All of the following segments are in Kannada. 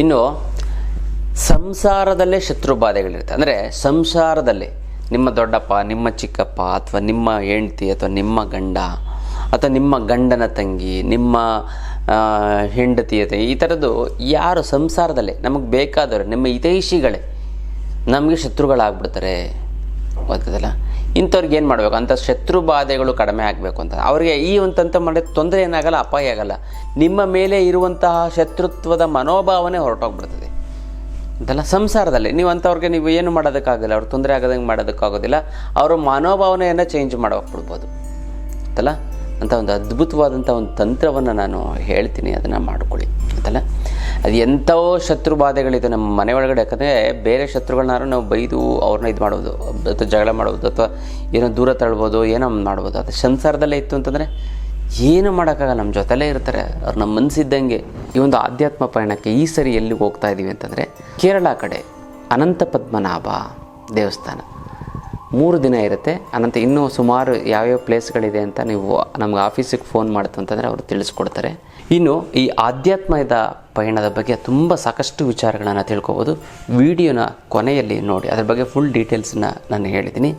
ಇನ್ನು ಸಂಸಾರದಲ್ಲೇ ಶತ್ರು ಬಾಧೆಗಳಿರುತ್ತೆ ಅಂದರೆ ಸಂಸಾರದಲ್ಲಿ ನಿಮ್ಮ ದೊಡ್ಡಪ್ಪ, ನಿಮ್ಮ ಚಿಕ್ಕಪ್ಪ, ಅಥವಾ ನಿಮ್ಮ ಹೆಂಡ್ತಿ, ಅಥವಾ ನಿಮ್ಮ ಗಂಡ, ಅಥವಾ ನಿಮ್ಮ ಗಂಡನ ತಂಗಿ, ನಿಮ್ಮ ಹೆಂಡತಿ, ಅಥವಾ ಈ ಥರದ್ದು ಯಾರು ಸಂಸಾರದಲ್ಲೇ ನಮಗೆ ಬೇಕಾದವರು, ನಿಮ್ಮ ಹಿತೈಷಿಗಳೇ ನಮಗೆ ಶತ್ರುಗಳಾಗ್ಬಿಡ್ತಾರೆ. ಗೊತ್ತದಲ್ಲ ಇಂಥವ್ರಿಗೆ ಏನು ಮಾಡಬೇಕು? ಅಂಥ ಶತ್ರು ಬಾಧೆಗಳು ಕಡಿಮೆ ಆಗಬೇಕು ಅಂತ. ಅವರಿಗೆ ಈ ಒಂದಂತ ಮಾಡಿದ ತೊಂದರೆ ಏನಾಗಲ್ಲ, ಅಪಾಯ ಆಗಲ್ಲ. ನಿಮ್ಮ ಮೇಲೆ ಇರುವಂತಹ ಶತ್ರುತ್ವದ ಮನೋಭಾವನೆ ಹೊರಟೋಗ್ಬಿಡ್ತದೆ. ಅಂತಲ್ಲ ಸಂಸಾರದಲ್ಲಿ. ನೀವು ಅಂಥವ್ರಿಗೆ ನೀವು ಏನು ಮಾಡೋದಕ್ಕಾಗಲ್ಲ, ಅವ್ರು ತೊಂದರೆ ಆಗದಂಗೆ ಮಾಡೋದಕ್ಕಾಗೋದಿಲ್ಲ. ಅವರ ಮನೋಭಾವನೆಯನ್ನು ಚೇಂಜ್ ಮಾಡೋಕ್ಬಿಡ್ಬೋದು ಅಂತಲ್ಲ ಅಂತ ಒಂದು ಅದ್ಭುತವಾದಂಥ ಒಂದು ತಂತ್ರವನ್ನು ನಾನು ಹೇಳ್ತೀನಿ, ಅದನ್ನು ಮಾಡ್ಕೊಳ್ಳಿ ಅಂತಲ್ಲ ಅದು ಎಂಥವೋ ಶತ್ರು ಬಾಧೆಗಳಿದೆ ನಮ್ಮ ಮನೆ ಒಳಗಡೆ, ಯಾಕಂದರೆ ಬೇರೆ ಶತ್ರುಗಳನ್ನಾರು ನಾವು ಬೈದು ಅವ್ರನ್ನ ಇದು ಮಾಡೋದು, ಅಥವಾ ಜಗಳ ಮಾಡೋದು, ಅಥವಾ ಏನೋ ದೂರ ತಳ್ಬೋದು, ಏನೋ ಮಾಡ್ಬೋದು. ಅದು ಸಂಸಾರದಲ್ಲೇ ಇತ್ತು ಅಂತಂದರೆ ಏನು ಮಾಡೋಕ್ಕಾಗಲ್ಲ ನಮ್ಮ ಜೊತೆಲೇ ಇರ್ತಾರೆ, ಅವ್ರು ನಮ್ಮ ಮನಸ್ಸಿದ್ದಂಗೆ ಈ ಒಂದು ಆಧ್ಯಾತ್ಮ ಪಯಣಕ್ಕೆ ಈ ಸರಿ ಎಲ್ಲಿಗೆ ಹೋಗ್ತಾ ಇದ್ದೀವಿ ಅಂತಂದರೆ ಕೇರಳ ಕಡೆ ಅನಂತ ಪದ್ಮನಾಭ ದೇವಸ್ಥಾನ. ಮೂರು ದಿನ ಇರುತ್ತೆ. ಅನಂತರ ಇನ್ನೂ ಸುಮಾರು ಯಾವ್ಯಾವ ಪ್ಲೇಸ್ಗಳಿದೆ ಅಂತ ನೀವು ನಮ್ಗೆ ಆಫೀಸಿಗೆ ಫೋನ್ ಮಾಡ್ತು ಅಂತಂದರೆ ಅವರು ತಿಳಿಸ್ಕೊಡ್ತಾರೆ. ಇನ್ನು ಈ ಆಧ್ಯಾತ್ಮದ ಪಯಣದ ಬಗ್ಗೆ ತುಂಬ ಸಾಕಷ್ಟು ವಿಚಾರಗಳನ್ನು ತಿಳ್ಕೊಬೋದು. ವಿಡಿಯೋನ ಕೊನೆಯಲ್ಲಿ ನೋಡಿ. ಅದ್ರ ಬಗ್ಗೆ ಫುಲ್ ಡೀಟೇಲ್ಸನ್ನ ನಾನು ಹೇಳಿದ್ದೀನಿ.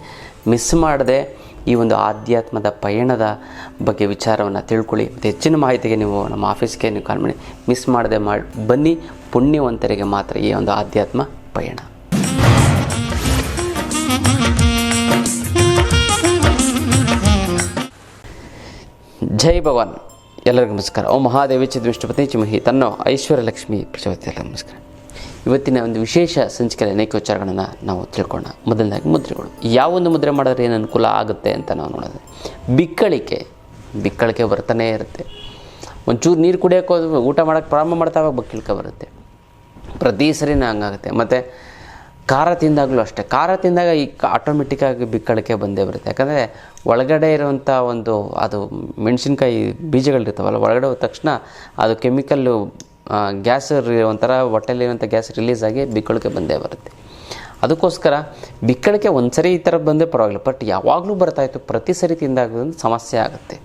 ಮಿಸ್ ಮಾಡದೆ ಈ ಒಂದು ಆಧ್ಯಾತ್ಮದ ಪಯಣದ ಬಗ್ಗೆ ವಿಚಾರವನ್ನು ತಿಳ್ಕೊಳ್ಳಿ. ಮತ್ತು ಹೆಚ್ಚಿನ ಮಾಹಿತಿಗೆ ನೀವು ನಮ್ಮ ಆಫೀಸ್ಗೆ ನೀವು ಕಾಲ್ ಮಾಡಿ. ಮಿಸ್ ಮಾಡದೆ ಮಾಡಿ ಬನ್ನಿ. ಪುಣ್ಯವಂತರಿಗೆ ಮಾತ್ರ ಈ ಒಂದು ಆಧ್ಯಾತ್ಮ ಪಯಣ. ಜೈ ಭವನ್ ಎಲ್ಲರಿಗೂ ನಮಸ್ಕಾರ. ಓ ಮಹಾದೇವಿ ಚಿದ್ವಿಷ್ಣುಪತಿ ಚಿಮಹಿ. ತನ್ನೋ ಐಶ್ವರ್ಯ ಲಕ್ಷ್ಮಿ ಪ್ರಜಾಪತಿ ಎಲ್ಲರಿಗೂ ನಮಸ್ಕಾರ. ಇವತ್ತಿನ ಒಂದು ವಿಶೇಷ ಸಂಚಿಕೆಯಲ್ಲಿ ಅನೇಕ ವಿಚಾರಗಳನ್ನು ನಾವು ತಿಳ್ಕೊಳ್ಳೋಣ. ಮೊದಲನೇದಾಗಿ ಮುದ್ರೆಗಳು. ಯಾವ ಒಂದು ಮುದ್ರೆ ಮಾಡಿದ್ರೆ ಏನು ಅನುಕೂಲ ಆಗುತ್ತೆ ಅಂತ ನಾವು ನೋಡೋದು ಬಿಕ್ಕಳಿಕೆ. ಬಿಕ್ಕಳಿಕೆ ಬರ್ತಾನೆ ಇರುತ್ತೆ. ಒಂಚೂರು ನೀರು ಕುಡಿಯೋಕೆ ಊಟ ಮಾಡೋಕ್ಕೆ ಪ್ರಾರಂಭ ಮಾಡ್ತಾವಾಗ ಬಕ್ಕಿಳ್ಕೆ ಬರುತ್ತೆ. ಪ್ರತಿ ಸರಿನೂ ಹಂಗಾಗುತ್ತೆ. ಮತ್ತು ಖಾರ ತಿಂದಾಗಲೂ ಅಷ್ಟೇ. ಖಾರ ತಿಂದಾಗ ಈ ಆಟೋಮೆಟಿಕ್ಕಾಗಿ ಬಿಕ್ಕಳಿಕೆ ಬಂದೇ ಬರುತ್ತೆ. ಯಾಕಂದರೆ ಒಳಗಡೆ ಇರುವಂಥ ಒಂದು ಅದು ಮೆಣಸಿನ್ಕಾಯಿ ಬೀಜಗಳಿರ್ತಾವಲ್ಲ ಒಳಗಡೆ ಹೋದ ತಕ್ಷಣ ಅದು ಕೆಮಿಕಲ್ಲು ಗ್ಯಾಸ್ ಒಂಥರ ಹೊಟ್ಟೆಲಿರುವಂಥ ಗ್ಯಾಸ್ ರಿಲೀಸ್ ಆಗಿ ಬಿಕ್ಕಳಿಕೆ ಬಂದೇ ಬರುತ್ತೆ. ಅದಕ್ಕೋಸ್ಕರ ಬಿಕ್ಕಳಿಕೆ ಒಂದು ಸರಿ ಈ ಥರ ಬಂದರೆ ಪರವಾಗಿಲ್ಲ. ಬಟ್ ಯಾವಾಗಲೂ ಬರ್ತಾಯಿತ್ತು ಪ್ರತಿ ಸರಿ ತಿಂದಾಗ ಸಮಸ್ಯೆ ಆಗುತ್ತೆ.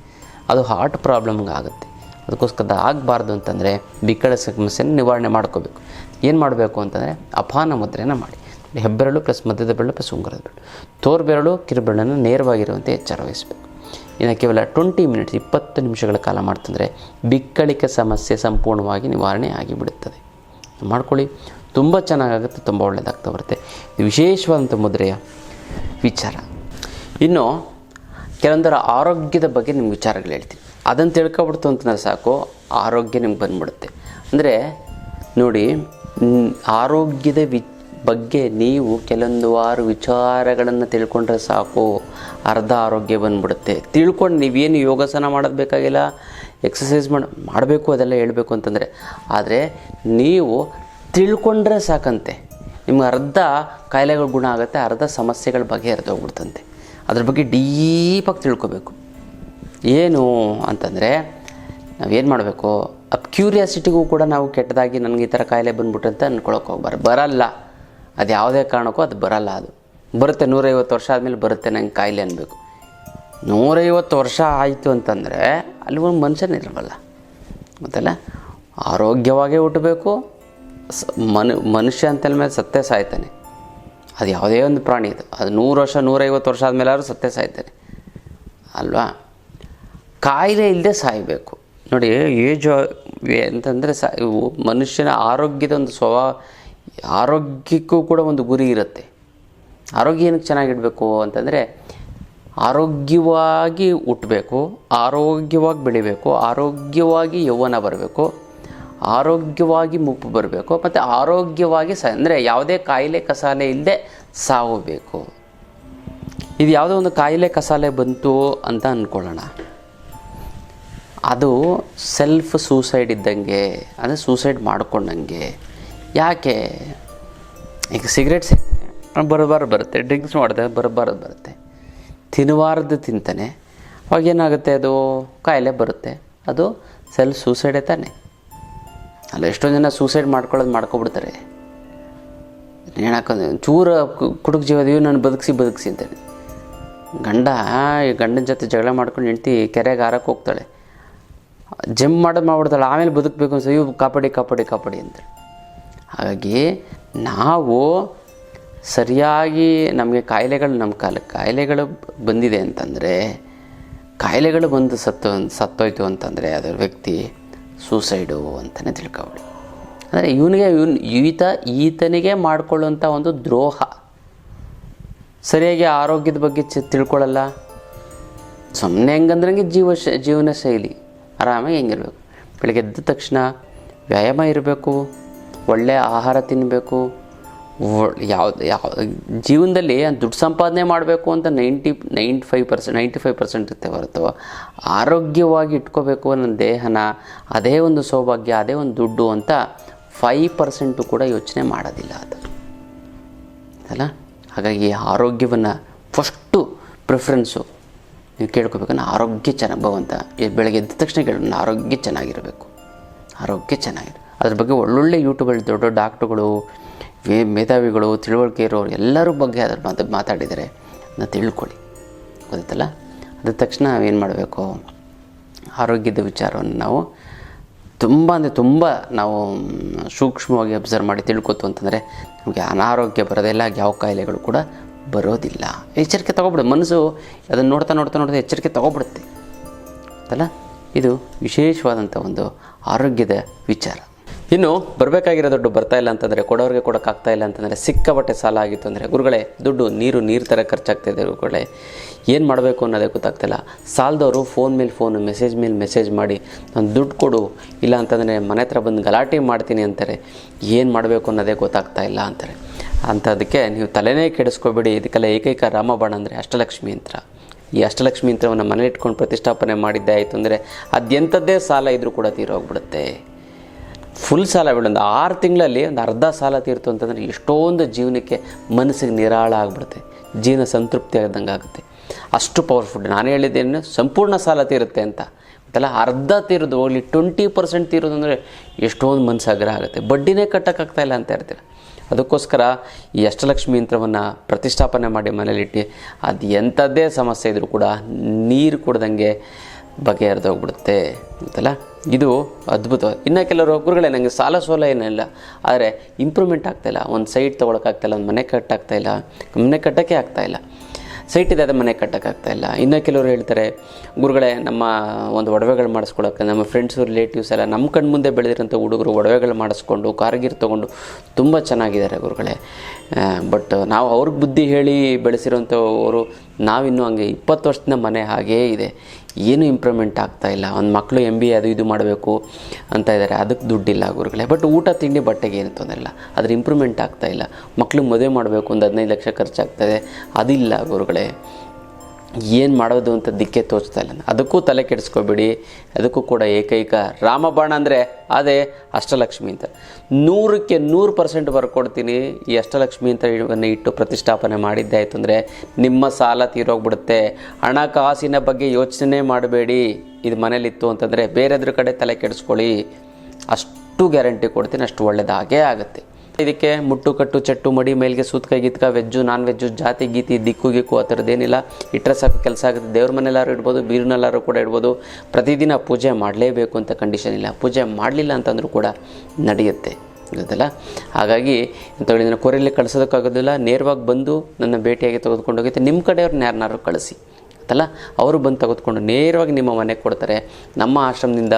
ಅದು ಹಾರ್ಟ್ ಪ್ರಾಬ್ಲಮ್ಗೆ ಆಗುತ್ತೆ. ಅದಕ್ಕೋಸ್ಕರ ಅದು ಆಗಬಾರ್ದು ಅಂತಂದರೆ ಬಿಕ್ಕಳ ಸಮಸ್ಯೆನ ನಿವಾರಣೆ ಮಾಡ್ಕೋಬೇಕು. ಏನು ಮಾಡಬೇಕು ಅಂತಂದರೆ ಅಪಾನ ಮುದ್ರೆನ ಮಾಡಿ. ಹೆಬ್ಬೆರಳು ಪ್ಲಸ್ ಮಧ್ಯದ ಬೆರಳು ಪ್ಲಸ್ ಉಂಗುರದ ಬೆರಳು. ತೋರ್ಬೆರಳು ಕಿರುಬೆರಳನ್ನು ನೇರವಾಗಿರುವಂತೆ ಎಚ್ಚರ ವಹಿಸಬೇಕು ಇನ್ನು ಕೇವಲ ಟ್ವೆಂಟಿ ಮಿನಿಟ್ಸ್, ಇಪ್ಪತ್ತು ನಿಮಿಷಗಳ ಕಾಲ ಮಾಡ್ತಂದರೆ ಬಿಕ್ಕಳಿಕೆ ಸಮಸ್ಯೆ ಸಂಪೂರ್ಣವಾಗಿ ನಿವಾರಣೆ ಆಗಿಬಿಡುತ್ತದೆ. ಮಾಡ್ಕೊಳ್ಳಿ. ತುಂಬ ಚೆನ್ನಾಗಾಗುತ್ತೆ, ತುಂಬ ಒಳ್ಳೆಯದಾಗ್ತಾ ಬರುತ್ತೆ. ಇದು ವಿಶೇಷವಾದಂಥ ಮುದ್ರೆಯ ವಿಚಾರ. ಇನ್ನು ಕೆಲವೊಂದರ ಆರೋಗ್ಯದ ಬಗ್ಗೆ ನಿಮ್ಗೆ ವಿಚಾರಗಳು ಹೇಳ್ತೀನಿ. ಅದನ್ನು ತಿಳ್ಕೊಬಿಡ್ತು ಅಂತಂದ್ರೆ ಸಾಕು, ಆರೋಗ್ಯ ನಿಮ್ಗೆ ಬಂದ್ಬಿಡುತ್ತೆ. ಅಂದರೆ ನೋಡಿ, ಆರೋಗ್ಯದ ವಿ ಬಗ್ಗೆ ನೀವು ಕೆಲವೊಂದು ವಾರ ವಿಚಾರಗಳನ್ನು ತಿಳ್ಕೊಂಡ್ರೆ ಸಾಕು. ಅರ್ಧ ಆರೋಗ್ಯ ಬಂದ್ಬಿಡುತ್ತೆ. ತಿಳ್ಕೊಂಡು ನೀವೇನು ಯೋಗಾಸನ ಮಾಡೋದು ಬೇಕಾಗಿಲ್ಲ? ಎಕ್ಸಸೈಸ್ ಮಾಡಿ, ಮಾಡಬೇಕು ಅದೆಲ್ಲ ಹೇಳಬೇಕು ಅಂತಂದರೆ. ಆದರೆ ನೀವು ತಿಳ್ಕೊಂಡ್ರೆ ಸಾಕಂತೆ. ನಿಮ್ಗೆ ಅರ್ಧ ಕಾಯಿಲೆಗಳು ಗುಣ ಆಗುತ್ತೆ, ಅರ್ಧ ಸಮಸ್ಯೆಗಳ ಬಗ್ಗೆ ಹೋಗ್ಬಿಡ್ತಂತೆ. ಅದ್ರ ಬಗ್ಗೆ ಡೀಪಾಗಿ ತಿಳ್ಕೊಬೇಕು. ಏನು ಅಂತಂದರೆ, ನಾವೇನು ಮಾಡಬೇಕು? ಅಪ್ ಕ್ಯೂರಿಯಾಸಿಟಿಗೂ ಕೂಡ ನಾವು ಕೆಟ್ಟದಾಗಿ ನನಗೆ ಈ ಥರ ಕಾಯಿಲೆ ಬಂದ್ಬಿಟ್ಟು ಅಂತ ಅನ್ಕೊಳಕ್ಕೆ ಹೋಗ್ಬಾರ್ದು. ಬರಲ್ಲ. ಅದು ಯಾವುದೇ ಕಾರಣಕ್ಕೂ ಅದು ಬರಲ್ಲ ಅದು. ಬರುತ್ತೆ, ನೂರೈವತ್ತು ವರ್ಷ ಆದಮೇಲೆ ಬರುತ್ತೆ ನಂಗೆ ಕಾಯಿಲೆ ಅನ್ಬೇಕು. ನೂರೈವತ್ತು ವರ್ಷ ಆಯಿತು ಅಂತಂದರೆ ಅಲ್ಲಿ ಒಂದು ಮನುಷ್ಯನ ಇರಬಲ್ಲ. ಗೊತ್ತಲ್ಲ ಆರೋಗ್ಯವಾಗೇ ಹುಟ್ಟಬೇಕು, ಸ, ಮನು, ಮನುಷ್ಯ ಅಂತಂದ ಮೇಲೆ ಸತ್ಯ ಸಾಯ್ತಾನೆ. ಅದು ಯಾವುದೇ ಒಂದು ಪ್ರಾಣಿ ಇದು. ಅದು ನೂರು ವರ್ಷ, ನೂರೈವತ್ತು ವರ್ಷ ಆದಮೇಲೆ ಆದರೂ ಸತ್ಯ ಸಾಯ್ತಾನೆ. ಅಲ್ವಾ? ಕಾಯಿಲೆ ಇಲ್ಲದೆ ಸಾಯಬೇಕು. ನೋಡಿ, ಏಜ್ ಅಂತಂದರೆ ಸಾ ಮನುಷ್ಯನ ಆರೋಗ್ಯದ ಒಂದು ಸ್ವಭಾವ ಆರೋಗ್ಯಕ್ಕೂ ಕೂಡ ಒಂದು ಗುರಿ ಇರುತ್ತೆ. ಆರೋಗ್ಯ ಏನಕ್ಕೆ ಚೆನ್ನಾಗಿಡಬೇಕು ಅಂತಂದರೆ ಆರೋಗ್ಯವಾಗಿ ಹುಟ್ಟಬೇಕು ಆರೋಗ್ಯವಾಗಿ ಬೆಳಿಬೇಕು, ಆರೋಗ್ಯವಾಗಿ ಯೌವನ ಬರಬೇಕು, ಆರೋಗ್ಯವಾಗಿ ಮುಪ್ಪು ಬರಬೇಕು, ಮತ್ತು ಆರೋಗ್ಯವಾಗಿ ಸ, ಅಂದರೆ ಯಾವುದೇ ಕಾಯಿಲೆ ಕಸಾಲೆ ಇಲ್ಲದೆ ಸಾವಬೇಕು. ಇದು ಯಾವುದೋ ಒಂದು ಕಾಯಿಲೆ ಕಸಾಲೆ ಬಂತು ಅಂತ ಅಂದ್ಕೊಳ್ಳೋಣ ಅದು ಸೆಲ್ಫ್ ಸೂಸೈಡ್ ಇದ್ದಂಗೆ, ಅಂದರೆ ಸೂಸೈಡ್ ಮಾಡ್ಕೊಂಡಂಗೆ. ಯಾಕೆ? ಈಗ ಸಿಗರೇಟ್ ಬರಬಾರ್ದು ಬರುತ್ತೆ. ಡ್ರಿಂಕ್ಸ್ ಮಾಡಿದೆ ಬರಬಾರ್ದು ಬರುತ್ತೆ. ತಿನ್ನಬಾರ್ದು ತಿಂತಾನೆ. ಅವಾಗ ಏನಾಗುತ್ತೆ ಅದು? ಕಾಯಿಲೆ ಬರುತ್ತೆ. ಅದು ಸೆಲ್ಫ್ ಸೂಸೈಡೇ ತಾನೆ. ಅಲ್ಲ ಎಷ್ಟೊಂದು ಜನ ಸೂಸೈಡ್ ಮಾಡ್ಕೊಳ್ಳೋದು ಮಾಡ್ಕೊಬಿಡ್ತಾರೆ. ಹೇಳಕ್ಕೆ ಚೂರ ಕುಡುಕ್ ಜೀವದೀವಿ ನಾನು ಬದುಕಿಸಿ ಬದುಕಿಸಿ ಅಂತಾನೆ ಗಂಡ, ಈ ಗಂಡನ ಜೊತೆ ಜಗಳ ಮಾಡ್ಕೊಂಡು ಹೆಂಡ್ತಿ ಕೆರೆಗೆ ಆರಕ್ಕೆ ಹೋಗ್ತಾಳೆ. ಜಿಮ್ ಮಾಡೋದು ಮಾಡ್ಬಿಡ್ತಾಳೆ. ಆಮೇಲೆ ಬದುಕಬೇಕು ಅನ್ಸ ಇವು ಕಾಪಾಡಿ ಕಾಪಾಡಿ ಕಾಪಾಡಿ ಅಂತೇಳಿ ಹಾಗಾಗಿ ನಾವು ಸರಿಯಾಗಿ ನಮಗೆ ಕಾಯಿಲೆಗಳು ನಮ್ಮ ಕಾಲ, ಕಾಯಿಲೆಗಳು ಬಂದಿದೆ ಅಂತಂದರೆ, ಕಾಯಿಲೆಗಳು ಬಂದು ಸತ್ತು, ಸತ್ತೋಯ್ತು ಅಂತಂದರೆ ಅದರ ವ್ಯಕ್ತಿ ಸೂಸೈಡು ಅಂತಲೇ ತಿಳ್ಕೊಬಿಡಿ ಅಂದರೆ ಇವನಿಗೆ, ಇವನ್, ಈತ, ಈತನಿಗೆ ಮಾಡಿಕೊಳ್ಳುವಂಥ ಒಂದು ದ್ರೋಹ. ಸರಿಯಾಗಿ ಆರೋಗ್ಯದ ಬಗ್ಗೆ ಚ ತಿಳ್ಕೊಳ್ಳಲ್ಲ ಸುಮ್ಮನೆ ಹೆಂಗಂದ್ರಂಗೆ ಜೀವ ಶ, ಜೀವನ ಶೈಲಿ. ಆರಾಮಾಗಿ ಹೆಂಗಿರ್ಬೇಕು. ಬೆಳಗ್ಗೆ ಎದ್ದ ತಕ್ಷಣ ವ್ಯಾಯಾಮ ಇರಬೇಕು. ಒಳ್ಳೆಯ ಆಹಾರ ತಿನ್ನಬೇಕು ಯಾವ್ದು, ಯಾವ, ಜೀವನದಲ್ಲಿ ದುಡ್ಡು ಸಂಪಾದನೆ ಮಾಡಬೇಕು ಅಂತ ninety ninety five percent ninety five percent ಇರುತ್ತೆ ಹೊರತು. ಆರೋಗ್ಯವಾಗಿ ಇಟ್ಕೋಬೇಕು ನನ್ನ ದೇಹನ ಅದೇ ಒಂದು ಸೌಭಾಗ್ಯ, ಅದೇ ಒಂದು ದುಡ್ಡು ಅಂತ ಫೈವ್ ಪರ್ಸೆಂಟು ಕೂಡ ಯೋಚನೆ ಮಾಡೋದಿಲ್ಲ ಅದು. ಅಲ್ಲ? ಹಾಗಾಗಿ ಆರೋಗ್ಯವನ್ನು ಫಸ್ಟು ಪ್ರಿಫ್ರೆನ್ಸು. ನೀವು ಕೇಳ್ಕೊಬೇಕು, ನಾನು ಆರೋಗ್ಯ ಚೆನ್ನಾಗಿ, ಭಗವಂತ ಎ- ಬೆಳಗ್ಗೆ ಎದ್ದ ತಕ್ಷಣ ಕೇಳೋಣ ಆರೋಗ್ಯ ಚೆನ್ನಾಗಿರಬೇಕು. ಆರೋಗ್ಯ ಚೆನ್ನಾಗಿರು. ಅದ್ರ ಬಗ್ಗೆ ಒಳ್ಳೊಳ್ಳೆ ಯೂಟ್ಯೂಬಲ್ಲಿ ದೊಡ್ಡ ದೊಡ್ಡ ಡಾಕ್ಟ್ರುಗಳು ಮೇಧಾವಿಗಳು, ತಿಳುವಳಿಕೆ ಇರೋರು ಎಲ್ಲರ ಬಗ್ಗೆ ಅದ್ರ ಮಾತು ಮಾತಾಡಿದರೆ ಅದನ್ನ ತಿಳ್ಕೊಳ್ಳಿ. ಗೊತ್ತಲ್ಲ ಅದ ತಕ್ಷಣ ನಾವೇನು ಮಾಡಬೇಕು? ಆರೋಗ್ಯದ ವಿಚಾರವನ್ನು ನಾವು ತುಂಬ ಅಂದರೆ ತುಂಬ ನಾವು ಸೂಕ್ಷ್ಮವಾಗಿ ಅಬ್ಸರ್ವ್ ಮಾಡಿ ತಿಳ್ಕೊತು ಅಂತಂದರೆ ನಮಗೆ ಅನಾರೋಗ್ಯ ಬರೋದಿಲ್ಲ ಯಾವ ಕಾಯಿಲೆಗಳು ಕೂಡ ಬರೋದಿಲ್ಲ. ಎಚ್ಚರಿಕೆ ತೊಗೊಬಿಡು, ಮನಸ್ಸು ಅದನ್ನು ನೋಡ್ತಾ ನೋಡ್ತಾ ನೋಡ್ತಾ ಎಚ್ಚರಿಕೆ ತೊಗೊಬಿಡುತ್ತೆ. ಅಲ್ಲ ಇದು ವಿಶೇಷವಾದಂಥ ಒಂದು ಆರೋಗ್ಯದ ವಿಚಾರ. ಇನ್ನು ಬರಬೇಕಾಗಿರೋ ದುಡ್ಡು ಬರ್ತಾ ಇಲ್ಲ ಅಂತಂದರೆ ಕೊಡೋರಿಗೆ ಕೊಡೋಕ್ಕಾಗ್ತಾ ಇಲ್ಲ ಅಂತಂದರೆ ಸಿಕ್ಕಾಪಟ್ಟೆ ಸಾಲ ಆಗಿತ್ತು ಅಂದರೆ ಗುರುಗಳೇ, ದುಡ್ಡು ನೀರು ನೀರು ಥರ ಖರ್ಚಾಗ್ತಾ ಇದೆ ಗುರುಗಳೇ. ಏನು ಮಾಡಬೇಕು ಅನ್ನೋದೇ ಗೊತ್ತಾಗ್ತಿಲ್ಲ ಸಾಲದವರು ಫೋನ್ ಮೇಲೆ ಫೋನ್ ಮೆಸೇಜ್ ಮೇಲೆ ಮೆಸೇಜ್ ಮಾಡಿ, ನಾನು ದುಡ್ಡು ಕೊಡು, ಇಲ್ಲ ಅಂತಂದರೆ ಮನೆ ಹತ್ರ ಬಂದು ಗಲಾಟೆ ಮಾಡ್ತೀನಿ ಅಂತಾರೆ. ಏನು ಮಾಡಬೇಕು ಅನ್ನೋದೇ ಗೊತ್ತಾಗ್ತಾ ಇಲ್ಲ ಅಂತಾರೆ. ಅಂಥದಕ್ಕೆ ನೀವು ತಲೆನೇ ಕೆಡಿಸ್ಕೋಬೇಡಿ. ಇದಕ್ಕೆಲ್ಲ ಏಕೈಕ ರಾಮಬಾಣ ಅಂದರೆ ಅಷ್ಟಲಕ್ಷ್ಮಿ ಯಂತ್ರ. ಈ ಅಷ್ಟಲಕ್ಷ್ಮಿ ಯಂತ್ರವನ್ನು ಮನೆ ಇಟ್ಕೊಂಡು ಪ್ರತಿಷ್ಠಾಪನೆ ಮಾಡಿದ್ದೆ ಆಯಿತು ಅಂದರೆ ಅದೆಂಥದ್ದೇ ಸಾಲ ಇದ್ದರೂ ಕೂಡ ತೀರೋಗ್ಬಿಡುತ್ತೆ. ಫುಲ್ ಸಾಲ ಬಿಡು ಒಂದು ಆರು ತಿಂಗಳಲ್ಲಿ ಒಂದು ಅರ್ಧ ಸಾಲ ತೀರ್ತು ಅಂತಂದರೆ ಎಷ್ಟೊಂದು ಜೀವನಕ್ಕೆ ಮನಸ್ಸಿಗೆ ನಿರಾಳ ಆಗ್ಬಿಡುತ್ತೆ. ಜೀವನ ಸಂತೃಪ್ತಿ ಆಗದಂಗೆ ಆಗುತ್ತೆ. ಅಷ್ಟು ಪವರ್ಫುಲ್ ನಾನು ಹೇಳಿದ್ದೇನೆ, ಸಂಪೂರ್ಣ ಸಾಲ ತೀರುತ್ತೆ ಅಂತ. ಗೊತ್ತಲ್ಲ ಅರ್ಧ ತೀರೋದು ಹೋಗಲಿ ಟ್ವೆಂಟಿ ಪರ್ಸೆಂಟ್ ತೀರೋದು ಅಂದರೆ ಎಷ್ಟೊಂದು ಮನಸ್ಸು ಆಗ್ರಹ ಆಗುತ್ತೆ. ಬಡ್ಡಿನೇ ಕಟ್ಟೋಕ್ಕಾಗ್ತಾಯಿಲ್ಲ ಅಂತ ಹೇಳ್ತೀರ? ಅದಕ್ಕೋಸ್ಕರ ಈ ಅಷ್ಟಲಕ್ಷ್ಮಿ ಯಂತ್ರವನ್ನು ಪ್ರತಿಷ್ಠಾಪನೆ ಮಾಡಿ ಮನೇಲಿಟ್ಟು, ಅದು ಎಂಥದ್ದೇ ಸಮಸ್ಯೆ ಇದ್ದರೂ ಕೂಡ ನೀರು ಕುಡ್ದಂಗೆ ಬಗೆಹರಿದೋಗ್ಬಿಡುತ್ತೆ ಅಂತಲ್ಲ? ಇದು ಅದ್ಭುತ. ಇನ್ನು ಕೆಲವರು ಗುರುಗಳೇ ನನಗೆ ಸಾಲ ಸೋಲ ಏನಿಲ್ಲ ಆದರೆ ಇಂಪ್ರೂವ್ಮೆಂಟ್ ಆಗ್ತಾಯಿಲ್ಲ ಒಂದು ಸೈಟ್ ತೊಗೊಳಕ್ಕಾಗ್ತಾಯಿಲ್ಲ ಒಂದು ಮನೆ ಕಟ್ಟಾಗ್ತಾಯಿಲ್ಲ ಮನೆ ಕಟ್ಟೋಕ್ಕೆ ಆಗ್ತಾಯಿಲ್ಲ ಸೈಟ್ ಇದೆ ಅದು ಮನೆ ಕಟ್ಟೋಕ್ಕಾಗ್ತಾಯಿಲ್ಲ ಇನ್ನು ಕೆಲವರು ಹೇಳ್ತಾರೆ, ಗುರುಗಳೇ, ನಮ್ಮ ಒಂದು ಒಡವೆಗಳು ಮಾಡಿಸ್ಕೊಳಕ್ಕೆ, ನಮ್ಮ ಫ್ರೆಂಡ್ಸು ರಿಲೇಟಿವ್ಸ್ ಎಲ್ಲ ನಮ್ಮ ಕಣ್ಣು ಮುಂದೆ ಬೆಳೆದಿರೋಂಥ ಹುಡುಗರು ಒಡವೆಗಳು ಮಾಡಿಸ್ಕೊಂಡು ಕಾರ್ಗಿರ್ ತೊಗೊಂಡು ತುಂಬ ಚೆನ್ನಾಗಿದ್ದಾರೆ ಗುರುಗಳೇ. ಬಟ್ ನಾವು ಅವ್ರಿಗೆ ಬುದ್ಧಿ ಹೇಳಿ ಬೆಳೆಸಿರೋಂಥವರು ನಾವಿನ್ನೂ ಹಂಗೆ ಇಪ್ಪತ್ತು ವರ್ಷದಿಂದ ಮನೆ ಹಾಗೇ ಇದೆ. ಏನೂ ಇಂಪ್ರೂವ್ಮೆಂಟ್ ಆಗ್ತಾ ಇಲ್ಲ. ಒಂದು ಮಕ್ಕಳು ಎಂ ಬಿ ಎ ಅದು ಇದು ಮಾಡಬೇಕು ಅಂತ ಇದ್ದಾರೆ ಅದಕ್ಕೆ ದುಡ್ಡಿಲ್ಲ ಗುರುಗಳೇ. ಬಟ್ ಊಟ, ತಿಂಡಿ, ಬಟ್ಟೆಗೆ ಏನು ತೊಂದರೆ ಇಲ್ಲ. ಅದ್ರ ಇಂಪ್ರೂವ್ಮೆಂಟ್ ಆಗ್ತಾ ಇಲ್ಲ. ಮಕ್ಕಳು ಮದುವೆ ಮಾಡಬೇಕು, ಒಂದು ಹದಿನೈದು ಲಕ್ಷ ಖರ್ಚಾಗ್ತದೆ ಅದಿಲ್ಲ ಗುರುಗಳೇ. ಏನು ಮಾಡೋದು ಅಂತ ದಿಕ್ಕೆ ತೋಚ್ತಾ ಇಲ್ಲ. ಅದಕ್ಕೂ ತಲೆ ಕೆಡಿಸ್ಕೋಬೇಡಿ. ಅದಕ್ಕೂ ಕೂಡ ಏಕೈಕ ರಾಮಬಾಣ ಅಂದರೆ ಅದೇ ಅಷ್ಟಲಕ್ಷ್ಮಿ ಅಂತ. ನೂರಕ್ಕೆ ನೂರು ಪರ್ಸೆಂಟ್ ಬರ್ಕೊಡ್ತೀನಿ. ಈ ಅಷ್ಟಲಕ್ಷ್ಮಿ ಅಂತ ಇಟ್ಟು ಪ್ರತಿಷ್ಠಾಪನೆ ಮಾಡಿದ್ದೆ ಆಯಿತು ಅಂದರೆ ನಿಮ್ಮ ಸಾಲ ತೀರೋಗ್ಬಿಡುತ್ತೆ. ಹಣಕಾಸಿನ ಬಗ್ಗೆ ಯೋಚನೆ ಮಾಡಬೇಡಿ. ಇದು ಮನೇಲಿತ್ತು ಅಂತಂದರೆ ಬೇರೆದ್ರ ಕಡೆ ತಲೆ ಕೆಡಿಸ್ಕೊಳ್ಳಿ. ಅಷ್ಟು ಗ್ಯಾರಂಟಿ ಕೊಡ್ತೀನಿ. ಅಷ್ಟು ಒಳ್ಳೆಯದಾಗೇ ಆಗುತ್ತೆ. ಇದಕ್ಕೆ ಮುಟ್ಟು, ಕಟ್ಟು, ಚಟ್ಟು, ಮಡಿ, ಮೇಲ್ಗೆ ಸೂತ್ಕ ಗೀತ್ಕ ವೆಜ್ಜು, ನಾನ್ ವೆಜ್ಜು, ಜಾತಿ, ಗೀತಿ, ದಿಕ್ಕು, ಗಿಕ್ಕು, ಆ ಥರದ್ದೇನಿಲ್ಲ ಇಟ್ಟರೆ ಸಾಕು, ಕೆಲಸ ಆಗುತ್ತೆ. ದೇವ್ರ ಮನೆಯಲ್ಲಾರು ಇಡ್ಬೋದು, ಬೀರಿನಲ್ಲಾರು ಕೂಡ ಇಡ್ಬೋದು. ಪ್ರತಿದಿನ ಪೂಜೆ ಮಾಡಲೇಬೇಕು ಅಂತ ಕಂಡೀಷನ್ ಇಲ್ಲ. ಪೂಜೆ ಮಾಡಲಿಲ್ಲ ಅಂತಂದ್ರೂ ಕೂಡ ನಡೆಯುತ್ತೆ. ಗೊತ್ತಲ್ಲ ಹಾಗಾಗಿ ಅಂತೇಳಿ ಇದನ್ನು ಕೊರೆಯಲ್ಲಿ ಕಳಿಸೋದಕ್ಕಾಗೋದಿಲ್ಲ. ನೇರವಾಗಿ ಬಂದು ನನ್ನ ಭೇಟಿಯಾಗಿ ತೆಗೆದುಕೊಂಡು ಹೋಗುತ್ತೆ ನಿಮ್ಮ ಕಡೆಯವ್ರನ್ನ ಯಾರನ್ನಾರು ಕಳಿಸಿ. ಗೊತ್ತಲ್ಲ ಅವರು ಬಂದು ತೆಗೆದುಕೊಂಡು ನೇರವಾಗಿ ನಿಮ್ಮ ಮನೆಗೆ ಕೊಡ್ತಾರೆ. ನಮ್ಮ ಆಶ್ರಮದಿಂದ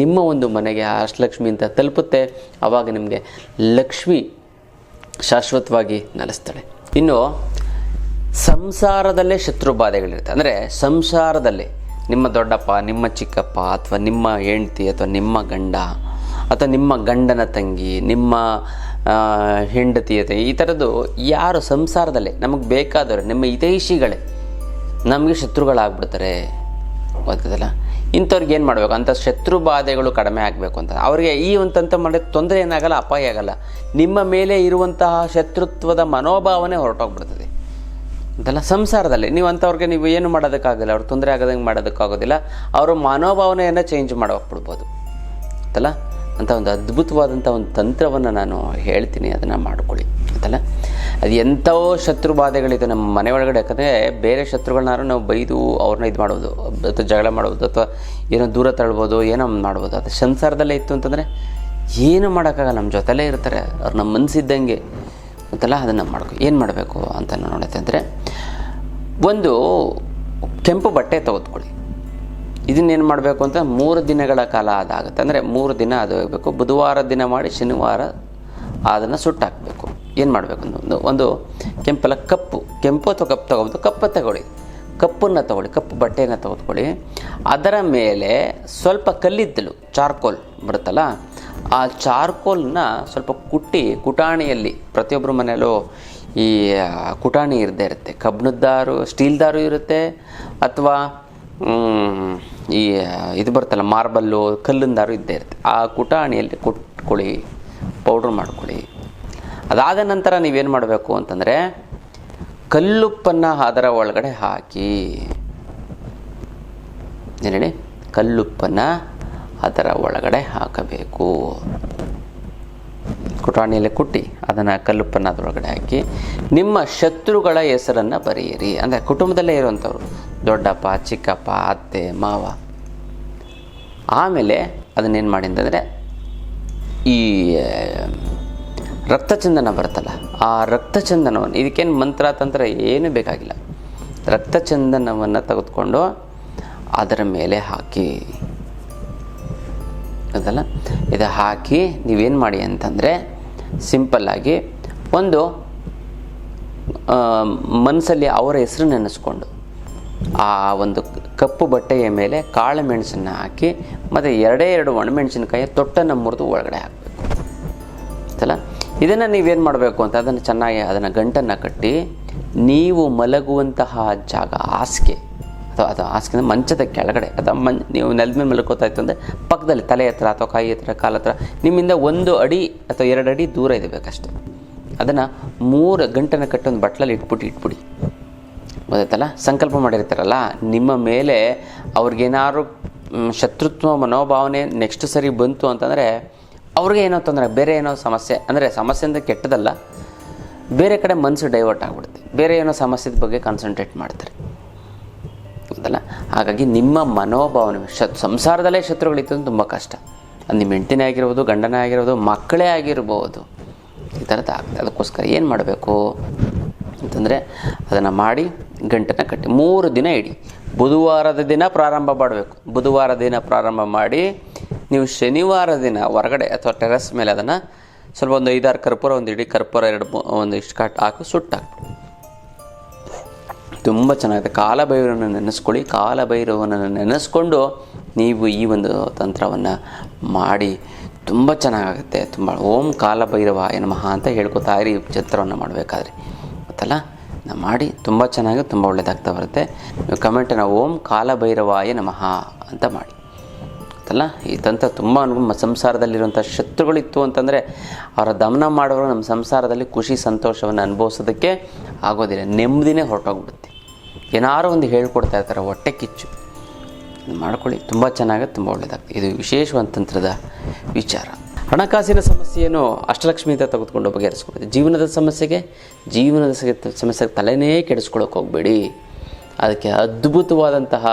ನಿಮ್ಮ ಒಂದು ಮನೆಗೆ ಆ ಅಷ್ಟಲಕ್ಷ್ಮಿ ಅಂತ ತಲುಪುತ್ತೆ. ಆವಾಗ ನಿಮಗೆ ಲಕ್ಷ್ಮಿ ಶಾಶ್ವತವಾಗಿ ನೆಲೆಸ್ತಾಳೆ. ಇನ್ನು ಸಂಸಾರದಲ್ಲೇ ಶತ್ರು ಬಾಧೆಗಳಿರುತ್ತೆ. ಅಂದರೆ ಸಂಸಾರದಲ್ಲಿ ನಿಮ್ಮ ದೊಡ್ಡಪ್ಪ, ನಿಮ್ಮ ಚಿಕ್ಕಪ್ಪ ಅಥವಾ ನಿಮ್ಮ ಹೆಂಡತಿ ಅಥವಾ ನಿಮ್ಮ ಗಂಡ ಅಥವಾ ನಿಮ್ಮ ಗಂಡನ ತಂಗಿ, ನಿಮ್ಮ ಹೆಂಡತಿ ಅಥವಾ ಈ ಥರದ್ದು ಯಾರು ಸಂಸಾರದಲ್ಲೇ ನಮಗೆ ಬೇಕಾದವರು, ನಿಮ್ಮ ಹಿತೈಷಿಗಳೇ ನಮಗೆ ಶತ್ರುಗಳಾಗ್ಬಿಡ್ತಾರೆ. ಗೊತ್ತದಲ್ಲ ಇಂಥವ್ರಿಗೆ ಏನು ಮಾಡಬೇಕು? ಅಂಥ ಶತ್ರು ಬಾಧೆಗಳು ಕಡಿಮೆ ಆಗಬೇಕು ಅಂತ. ಅವರಿಗೆ ಈ ಒಂದಂತ ಮಾಡಿದ ತೊಂದರೆ ಏನಾಗಲ್ಲ, ಅಪಾಯ ಆಗಲ್ಲ. ನಿಮ್ಮ ಮೇಲೆ ಇರುವಂತಹ ಶತ್ರುತ್ವದ ಮನೋಭಾವನೆ ಹೊರಟೋಗ್ಬಿಡ್ತದೆ. ಅಂತಲ್ಲ ಸಂಸಾರದಲ್ಲಿ. ನೀವು ಅಂಥವ್ರಿಗೆ ನೀವು ಏನು ಮಾಡೋದಕ್ಕಾಗಲ್ಲ, ಅವ್ರು ತೊಂದರೆ ಆಗದಂಗೆ ಮಾಡೋದಕ್ಕಾಗೋದಿಲ್ಲ. ಅವರ ಮನೋಭಾವನೆಯನ್ನು ಚೇಂಜ್ ಮಾಡೋಕ್ಬಿಡ್ಬೋದು ಅಂತಲ್ಲ ಅಂತ ಒಂದು ಅದ್ಭುತವಾದಂಥ ಒಂದು ತಂತ್ರವನ್ನು ನಾನು ಹೇಳ್ತೀನಿ, ಅದನ್ನು ಮಾಡ್ಕೊಳ್ಳಿ ಅಂತಲ್ಲ ಅದು ಎಂಥವೋ ಶತ್ರು ಬಾಧೆಗಳಿದೆ ನಮ್ಮ ಮನೆ ಒಳಗಡೆ, ಯಾಕಂದರೆ ಬೇರೆ ಶತ್ರುಗಳನ್ನಾರು ನಾವು ಬೈದು ಅವ್ರನ್ನ ಇದು ಮಾಡೋದು, ಅಥವಾ ಜಗಳ ಮಾಡೋದು, ಅಥವಾ ಏನೋ ದೂರ ತಳ್ಬೋದು, ಏನೋ ಮಾಡ್ಬೋದು. ಅದು ಸಂಸಾರದಲ್ಲೇ ಇತ್ತು ಅಂತಂದರೆ ಏನು ಮಾಡೋಕ್ಕಾಗಲ್ಲ ನಮ್ಮ ಜೊತೆಲೇ ಇರ್ತಾರೆ, ಅವ್ರು ನಮ್ಮ ಮನಸ್ಸಿದ್ದಂಗೆ ಅಂತೆಲ್ಲ ಅದನ್ನು ಮಾಡ್ಕೊ, ಏನು ಮಾಡಬೇಕು ಅಂತ ನೋಡುತ್ತೆ ಅಂದರೆ, ಒಂದು ಕೆಂಪು ಬಟ್ಟೆ ತೆಗೆದುಕೊಳ್ಳಿ. ಇದನ್ನೇನು ಮಾಡಬೇಕು ಅಂತ ಮೂರು ದಿನಗಳ ಕಾಲ ಅದಾಗುತ್ತೆ ಅಂದರೆ ಮೂರು ದಿನ ಅದು ಹೋಗಬೇಕು ಬುಧವಾರ ದಿನ ಮಾಡಿ ಶನಿವಾರ ಅದನ್ನು ಸುಟ್ಟಾಕಬೇಕು. ಏನು ಮಾಡಬೇಕು ಒಂದು ಒಂದು ಕೆಂಪಲ್ಲ ಕಪ್ಪು, ಕೆಂಪು ಅಥವಾ ಕಪ್ಪು ತಗೋಬೋದು. ಕಪ್ಪು ತಗೊಳ್ಳಿ. ಕಪ್ಪನ್ನು ತಗೊಳ್ಳಿ, ಕಪ್ಪು ಬಟ್ಟೆಯನ್ನು ತೆಗೆದುಕೊಳ್ಳಿ ಅದರ ಮೇಲೆ ಸ್ವಲ್ಪ ಕಲ್ಲಿದ್ದಲು, ಚಾರ್ಕೋಲ್ ಬರುತ್ತಲ್ಲ, ಆ ಚಾರ್ಕೋಲ್ನ ಸ್ವಲ್ಪ ಕುಟ್ಟಿ, ಕುಟಾಣಿಯಲ್ಲಿ ಪ್ರತಿಯೊಬ್ಬರ ಮನೆಯಲ್ಲೂ ಈ ಕುಟಾಣಿ ಇರದೇ ಇರುತ್ತೆ. ಕಬ್ಬಿಣದ್ದಾರು ಸ್ಟೀಲ್ದಾರು ಇರುತ್ತೆ, ಅಥವಾ ಈ, ಇದು ಬರ್ತಲ್ಲ, ಮಾರ್ಬಲ್ಲು ಕಲ್ಲಿಂದಾರು ಇದ್ದೇ ಇರುತ್ತೆ. ಆ ಕುಟಾಣಿಯಲ್ಲಿ ಕೊಟ್ಕೊಳ್ಳಿ, ಪೌಡ್ರ್ ಮಾಡ್ಕೊಳ್ಳಿ. ಅದಾದ ನಂತರ ನೀವೇನು ಮಾಡಬೇಕು ಅಂತಂದರೆ, ಕಲ್ಲುಪ್ಪನ್ನು ಅದರ ಒಳಗಡೆ ಹಾಕಿ. ಏನೇಳಿ ಕಲ್ಲುಪ್ಪನ್ನು ಅದರ ಒಳಗಡೆ ಹಾಕಬೇಕು. ಕುಟಾಣಿಯಲ್ಲಿ ಕುಟ್ಟಿ, ಅದನ್ನು ಕಲ್ಲುಪ್ಪನ್ನು ಅದರೊಳಗಡೆ ಹಾಕಿ. ನಿಮ್ಮ ಶತ್ರುಗಳ ಹೆಸರನ್ನು ಬರೆಯಿರಿ. ಅಂದರೆ ಕುಟುಂಬದಲ್ಲೇ ಇರುವಂಥವ್ರು. ದೊಡ್ಡಪ್ಪ, ಚಿಕ್ಕಪ್ಪ, ಅತ್ತೆ, ಮಾವ. ಆಮೇಲೆ ಅದನ್ನೇನು ಮಾಡಿ ಅಂತಂದರೆ ಈ ರಕ್ತಚಂದನ ಬರುತ್ತಲ್ಲ, ಆ ರಕ್ತಚಂದನವನ್ನು, ಇದಕ್ಕೇನು ಮಂತ್ರ, ತಂತ್ರ ಏನೂ ಬೇಕಾಗಿಲ್ಲ. ರಕ್ತಚಂದನವನ್ನು ತೆಗೆದುಕೊಂಡು ಅದರ ಮೇಲೆ ಹಾಕಿ. ಅದಲ್ಲ ಇದು ಹಾಕಿ ನೀವೇನು ಮಾಡಿ ಅಂತಂದರೆ ಸಿಂಪಲ್ಲಾಗಿ ಒಂದು ಮನಸ್ಸಲ್ಲಿ ಅವರ ಹೆಸರು ನೆನೆಸ್ಕೊಂಡು ಆ ಒಂದು ಕಪ್ಪು ಬಟ್ಟೆಯ ಮೇಲೆ ಕಾಳು ಮೆಣಸನ್ನು ಹಾಕಿ, ಮತ್ತು ಎರಡೇ ಎರಡು ಒಣಮೆಣಸಿನಕಾಯಿ ತೊಟ್ಟನ್ನು ಮುರಿದು ಒಳಗಡೆ ಹಾಕಬೇಕು. ಆಯ್ತಲ್ಲ? ಇದನ್ನು ನೀವೇನು ಮಾಡಬೇಕು ಅಂತ ಅದನ್ನು ಚೆನ್ನಾಗಿ ಅದನ್ನು ಗಂಟನ್ನು ಕಟ್ಟಿ, ನೀವು ಮಲಗುವಂತಹ ಜಾಗ ಹಾಸಿಗೆ, ಅಥವಾ ಅದು ಹಾಸಿಗೆ ಮಂಚದ ಕೆಳಗಡೆ, ಅಥವಾ ಮನ್, ನೀವು ನೆಲದ ಮೇಲೆ ಮಲ್ಕೋತಾ ಇತ್ತು ಅಂದರೆ ಪಕ್ಕದಲ್ಲಿ ತಲೆ ಹತ್ರ ಅಥವಾ ಕಾಯಿ ಹತ್ರ ಕಾಲ ಹತ್ರ ನಿಮ್ಮಿಂದ ಒಂದು ಅಡಿ ಅಥವಾ ಎರಡು ಅಡಿ ದೂರ ಇರಬೇಕಷ್ಟೆ. ಅದನ್ನು ಮೂರು ಗಂಟನ್ನು ಕಟ್ಟೊಂದು ಬಟ್ಲಲ್ಲಿ ಇಟ್ಬಿಟ್ಟು ಇಟ್ಬಿಡಿ. ಗೊತ್ತಾಯ್ತಲ್ಲ ಸಂಕಲ್ಪ ಮಾಡಿರ್ತಾರಲ್ಲ? ನಿಮ್ಮ ಮೇಲೆ ಅವ್ರಿಗೇನಾದ್ರು ಶತ್ರುತ್ವ, ಮನೋಭಾವನೆ ನೆಕ್ಸ್ಟ್ ಸರಿ ಬಂತು ಅಂತಂದರೆ, ಅವ್ರಿಗೆ ಏನೋ ತೊಂದರೆ, ಬೇರೆ ಏನೋ ಸಮಸ್ಯೆ, ಅಂದರೆ ಸಮಸ್ಯೆ ಅಂದರೆ ಕೆಟ್ಟದಲ್ಲ, ಬೇರೆ ಕಡೆ ಮನಸ್ಸು ಡೈವರ್ಟ್ ಆಗಿಬಿಡುತ್ತೆ. ಬೇರೆ ಏನೋ ಸಮಸ್ಯೆದ ಬಗ್ಗೆ ಕಾನ್ಸಂಟ್ರೇಟ್ ಮಾಡ್ತಾರೆ. ಗೊತ್ತಲ್ಲ? ಹಾಗಾಗಿ ನಿಮ್ಮ ಮನೋಭಾವನೆ ಶತ್ ಸಂಸಾರದಲ್ಲೇ ಶತ್ರುಗಳಿತ್ತು ತುಂಬ ಕಷ್ಟ. ಅದು ನಿಮ್ಮ ಹೆಂಡತಿನೇ ಆಗಿರ್ಬೋದು, ಗಂಡನೇ ಆಗಿರ್ಬೋದು, ಮಕ್ಕಳೇ ಆಗಿರ್ಬೋದು. ಈ ಥರದ್ದು ಆಗ್ತದೆ. ಅದಕ್ಕೋಸ್ಕರ ಏನು ಮಾಡಬೇಕು ಅಂತಂದರೆ, ಅದನ್ನು ಮಾಡಿ ಗಂಟನ್ನು ಕಟ್ಟಿ, ಮೂರು ದಿನ ಇಡಿ. ಬುಧವಾರದ ದಿನ ಪ್ರಾರಂಭ ಮಾಡಬೇಕು. ಬುಧವಾರ ದಿನ ಪ್ರಾರಂಭ ಮಾಡಿ, ನೀವು ಶನಿವಾರ ದಿನ ಹೊರಗಡೆ ಅಥವಾ ಟೆರೆಸ್ ಮೇಲೆ ಅದನ್ನು ಸ್ವಲ್ಪ ಒಂದು ಐದಾರು ಕರ್ಪೂರ ಒಂದು ಇಡೀ, ಕರ್ಪೂರ ಎರಡು ಒಂದು ಇಷ್ಟು ಕಟ್ ಹಾಕಿ ಸುಟ್ಟಾಕ್ಬಿಡಿ. ತುಂಬ ಚೆನ್ನಾಗಿದೆ. ಕಾಲಭೈರವನ ನೆನೆಸ್ಕೊಳ್ಳಿ. ಕಾಲಭೈರವನನ್ನು ನೆನೆಸ್ಕೊಂಡು ನೀವು ಈ ಒಂದು ತಂತ್ರವನ್ನು ಮಾಡಿ. ತುಂಬ ಚೆನ್ನಾಗುತ್ತೆ ತುಂಬ ಓಂ ಕಾಲಭೈರವ ನಮಃ ಅಂತ ಹೇಳ್ಕೊತಾ ಇರಿ. ಈ ಚಿತ್ರವನ್ನು ಮಾಡಬೇಕಾದ್ರೆ. ಗೊತ್ತಲ್ಲ? ನಾ ಮಾಡಿ ತುಂಬ ಚೆನ್ನಾಗಿ ತುಂಬ ಒಳ್ಳೆಯದಾಗ್ತಾ ಬರುತ್ತೆ. ಕಮೆಂಟನ್ನು ಓಂ ಕಾಲಭೈರವಾಯ ನಮಃ ಅಂತ ಮಾಡಿ. ಅಲ್ಲ ಈ ತಂತ್ರ ತುಂಬ ನಮ್ಮ ಸಂಸಾರದಲ್ಲಿರುವಂಥ ಶತ್ರುಗಳಿತ್ತು ಅಂತಂದರೆ ಅವರ ದಮನ ಮಾಡೋರು ನಮ್ಮ ಸಂಸಾರದಲ್ಲಿ ಖುಷಿ, ಸಂತೋಷವನ್ನು ಅನುಭವಿಸೋದಕ್ಕೆ ಆಗೋದಿಲ್ಲ. ನೆಮ್ಮದಿನೇ ಹೊರಟೋಗ್ಬಿಡುತ್ತೆ. ಏನಾರೋ ಒಂದು ಹೇಳ್ಕೊಡ್ತಾ ಇರ್ತಾರೆ, ಹೊಟ್ಟೆ ಕಿಚ್ಚು. ಮಾಡ್ಕೊಳ್ಳಿ. ತುಂಬ ಚೆನ್ನಾಗಿ, ತುಂಬ ಒಳ್ಳೆಯದಾಗ್ತದೆ ಇದು ವಿಶೇಷವಾದ ತಂತ್ರದ ವಿಚಾರ. ಹಣಕಾಸಿನ ಸಮಸ್ಯೆಯನ್ನು ಅಷ್ಟಲಕ್ಷ್ಮಿ ಅಂತ ತೆಗೆದುಕೊಂಡು ಬಗೆಹರಿಸ್ಕೊಬೋದು ಜೀವನದ ಸಮಸ್ಯೆಗೆ ಜೀವನದ ಸಮಸ್ಯೆಗೆ ತಲೆನೇ ಕೆಡಿಸ್ಕೊಳ್ಳೋಕೆ ಹೋಗಬೇಡಿ. ಅದಕ್ಕೆ ಅದ್ಭುತವಾದಂತಹ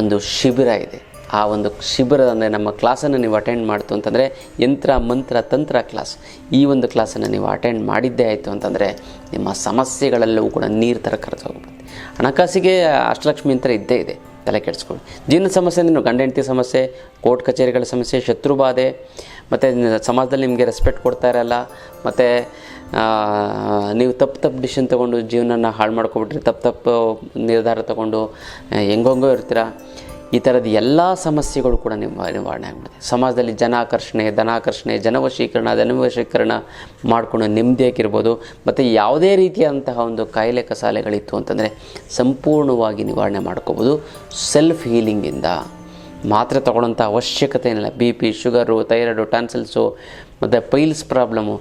ಒಂದು ಶಿಬಿರ ಇದೆ. ಆ ಒಂದು ಶಿಬಿರ ಅಂದರೆ ನಮ್ಮ ಕ್ಲಾಸನ್ನು ನೀವು ಅಟೆಂಡ್ ಮಾಡ್ತು ಅಂತಂದರೆ ಯಂತ್ರ, ಮಂತ್ರ, ತಂತ್ರ ಕ್ಲಾಸ್. ಈ ಒಂದು ಕ್ಲಾಸನ್ನು ನೀವು ಅಟೆಂಡ್ ಮಾಡಿದ್ದೇ ಆಯಿತು ಅಂತಂದರೆ ನಿಮ್ಮ ಸಮಸ್ಯೆಗಳೆಲ್ಲವೂ ಕೂಡ ನೀರು ಥರ ಖರ್ಚು ಹೋಗ್ಬಿಡುತ್ತೆ ಹಣಕಾಸಿಗೆ ಅಷ್ಟಲಕ್ಷ್ಮಿ ಅಂತ ಇದ್ದೇ ಇದೆ. ತಲೆ ಕೆಡಿಸ್ಕೊಳ್ಳಿ ಜೀವನ ಸಮಸ್ಯೆ ಅಂದರೆ ಗಂಡ ಹೆಂಡತಿ ಸಮಸ್ಯೆ, ಕೋರ್ಟ್ ಕಚೇರಿಗಳ ಸಮಸ್ಯೆ, ಶತ್ರುಬಾಧೆ ಮತ್ತು ಸಮಾಜದಲ್ಲಿ ನಿಮಗೆ ರೆಸ್ಪೆಕ್ಟ್ ಕೊಡ್ತಾ ಇರಲ್ಲ, ಮತ್ತು ನೀವು ತಪ್ಪು ತಪ್ಪು ಡಿಸಿಷನ್ ತೊಗೊಂಡು ಜೀವನನ ಹಾಳು ಮಾಡ್ಕೊಬಿಟ್ರಿ, ತಪ್ಪು ತಪ್ಪು ನಿರ್ಧಾರ ತೊಗೊಂಡು ಹೆಂಗೋ ಇರ್ತೀರ? ಈ ಥರದ ಎಲ್ಲ ಸಮಸ್ಯೆಗಳು ಕೂಡ ನಿಮ್ಮ ನಿವಾರಣೆ ಆಗ್ಬಿಡುತ್ತೆ. ಸಮಾಜದಲ್ಲಿ ಜನಾಕರ್ಷಣೆ, ಧನಾಕರ್ಷಣೆ, ಜನವಶೀಕರಣ, ಧನವಶೀಕರಣ ಮಾಡಿಕೊಂಡು ನೆಮ್ಮದಿಯಾಗಿರ್ಬೋದು ಮತ್ತು ಯಾವುದೇ ರೀತಿಯಾದಂತಹ ಒಂದು ಕಾಯಿಲೆ ಕಸಾಲೆಗಳಿತ್ತು ಅಂತಂದರೆ ಸಂಪೂರ್ಣವಾಗಿ ನಿವಾರಣೆ ಮಾಡ್ಕೋಬೋದು. ಸೆಲ್ಫ್ ಹೀಲಿಂಗಿಂದ ಮಾತ್ರೆ ತೊಗೊಳ್ಳೋಂಥ ಅವಶ್ಯಕತೆ ಏನಿಲ್ಲ. B P sugar thyroid tonsils ಮತ್ತು ಪೈಲ್ಸ್ ಪ್ರಾಬ್ಲಮು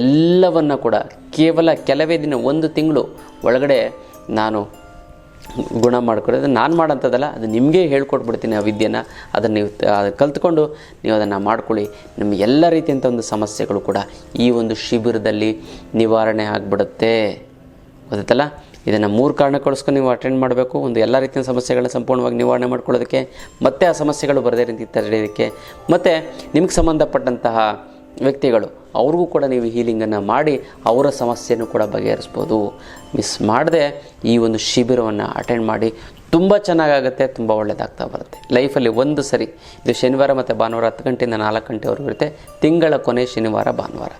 ಎಲ್ಲವನ್ನು ಕೂಡ ಕೇವಲ ಕೆಲವೇ ದಿನ ಒಂದು ತಿಂಗಳು ಒಳಗಡೆ ನಾನು ಗುಣ ಮಾಡ್ಕೊಡೋದು ನಾನು ಮಾಡೋಂಥದ್ದಲ್ಲ, ಅದು ನಿಮಗೆ ಹೇಳ್ಕೊಟ್ಬಿಡ್ತೀನಿ ಆ ವಿದ್ಯೆನ. ಅದನ್ನು ನೀವು ಕಲ್ತ್ಕೊಂಡು ನೀವು ಅದನ್ನು ಮಾಡ್ಕೊಳ್ಳಿ. ನಿಮ್ಮ ಎಲ್ಲ ರೀತಿಯಂಥ ಒಂದು ಸಮಸ್ಯೆಗಳು ಕೂಡ ಈ ಒಂದು ಶಿಬಿರದಲ್ಲಿ ನಿವಾರಣೆ ಆಗಿಬಿಡುತ್ತೆ. ಗೊತ್ತಲ್ಲ ಇದನ್ನು ಮೂರು ಕಾರಣಕ್ಕೋಸ್ಕರ ನೀವು ಅಟೆಂಡ್ ಮಾಡಬೇಕು. ಒಂದು ಎಲ್ಲ ರೀತಿಯ ಸಮಸ್ಯೆಗಳನ್ನ ಸಂಪೂರ್ಣವಾಗಿ ನಿವಾರಣೆ ಮಾಡ್ಕೊಳ್ಳೋದಕ್ಕೆ ಮತ್ತೆ ಆ ಸಮಸ್ಯೆಗಳು ಬರದೇ ರೀತಿ ತಡೆಯೋದಕ್ಕೆ ಮತ್ತು ನಿಮಗೆ ಸಂಬಂಧಪಟ್ಟಂತಹ ವ್ಯಕ್ತಿಗಳು, ಅವ್ರಿಗೂ ಕೂಡ ನೀವು ಹೀಲಿಂಗನ್ನು ಮಾಡಿ ಅವರ ಸಮಸ್ಯೆಯನ್ನು ಕೂಡ ಬಗೆಹರಿಸ್ಬೋದು. ಮಿಸ್ ಮಾಡದೆ ಈ ಒಂದು ಶಿಬಿರವನ್ನು ಅಟೆಂಡ್ ಮಾಡಿ ತುಂಬ ಚೆನ್ನಾಗಾಗುತ್ತೆ, ತುಂಬ ಒಳ್ಳೆಯದಾಗ್ತಾ ಬರುತ್ತೆ. ಲೈಫಲ್ಲಿ ಒಂದು ಸರಿ, ಇದು ಶನಿವಾರ ಮತ್ತು ಭಾನುವಾರ ಹತ್ತು ಗಂಟೆಯಿಂದ ನಾಲ್ಕು ಗಂಟೆವರೆಗೂ ಇರುತ್ತೆ. ತಿಂಗಳ ಕೊನೆ ಶನಿವಾರ ಭಾನುವಾರ.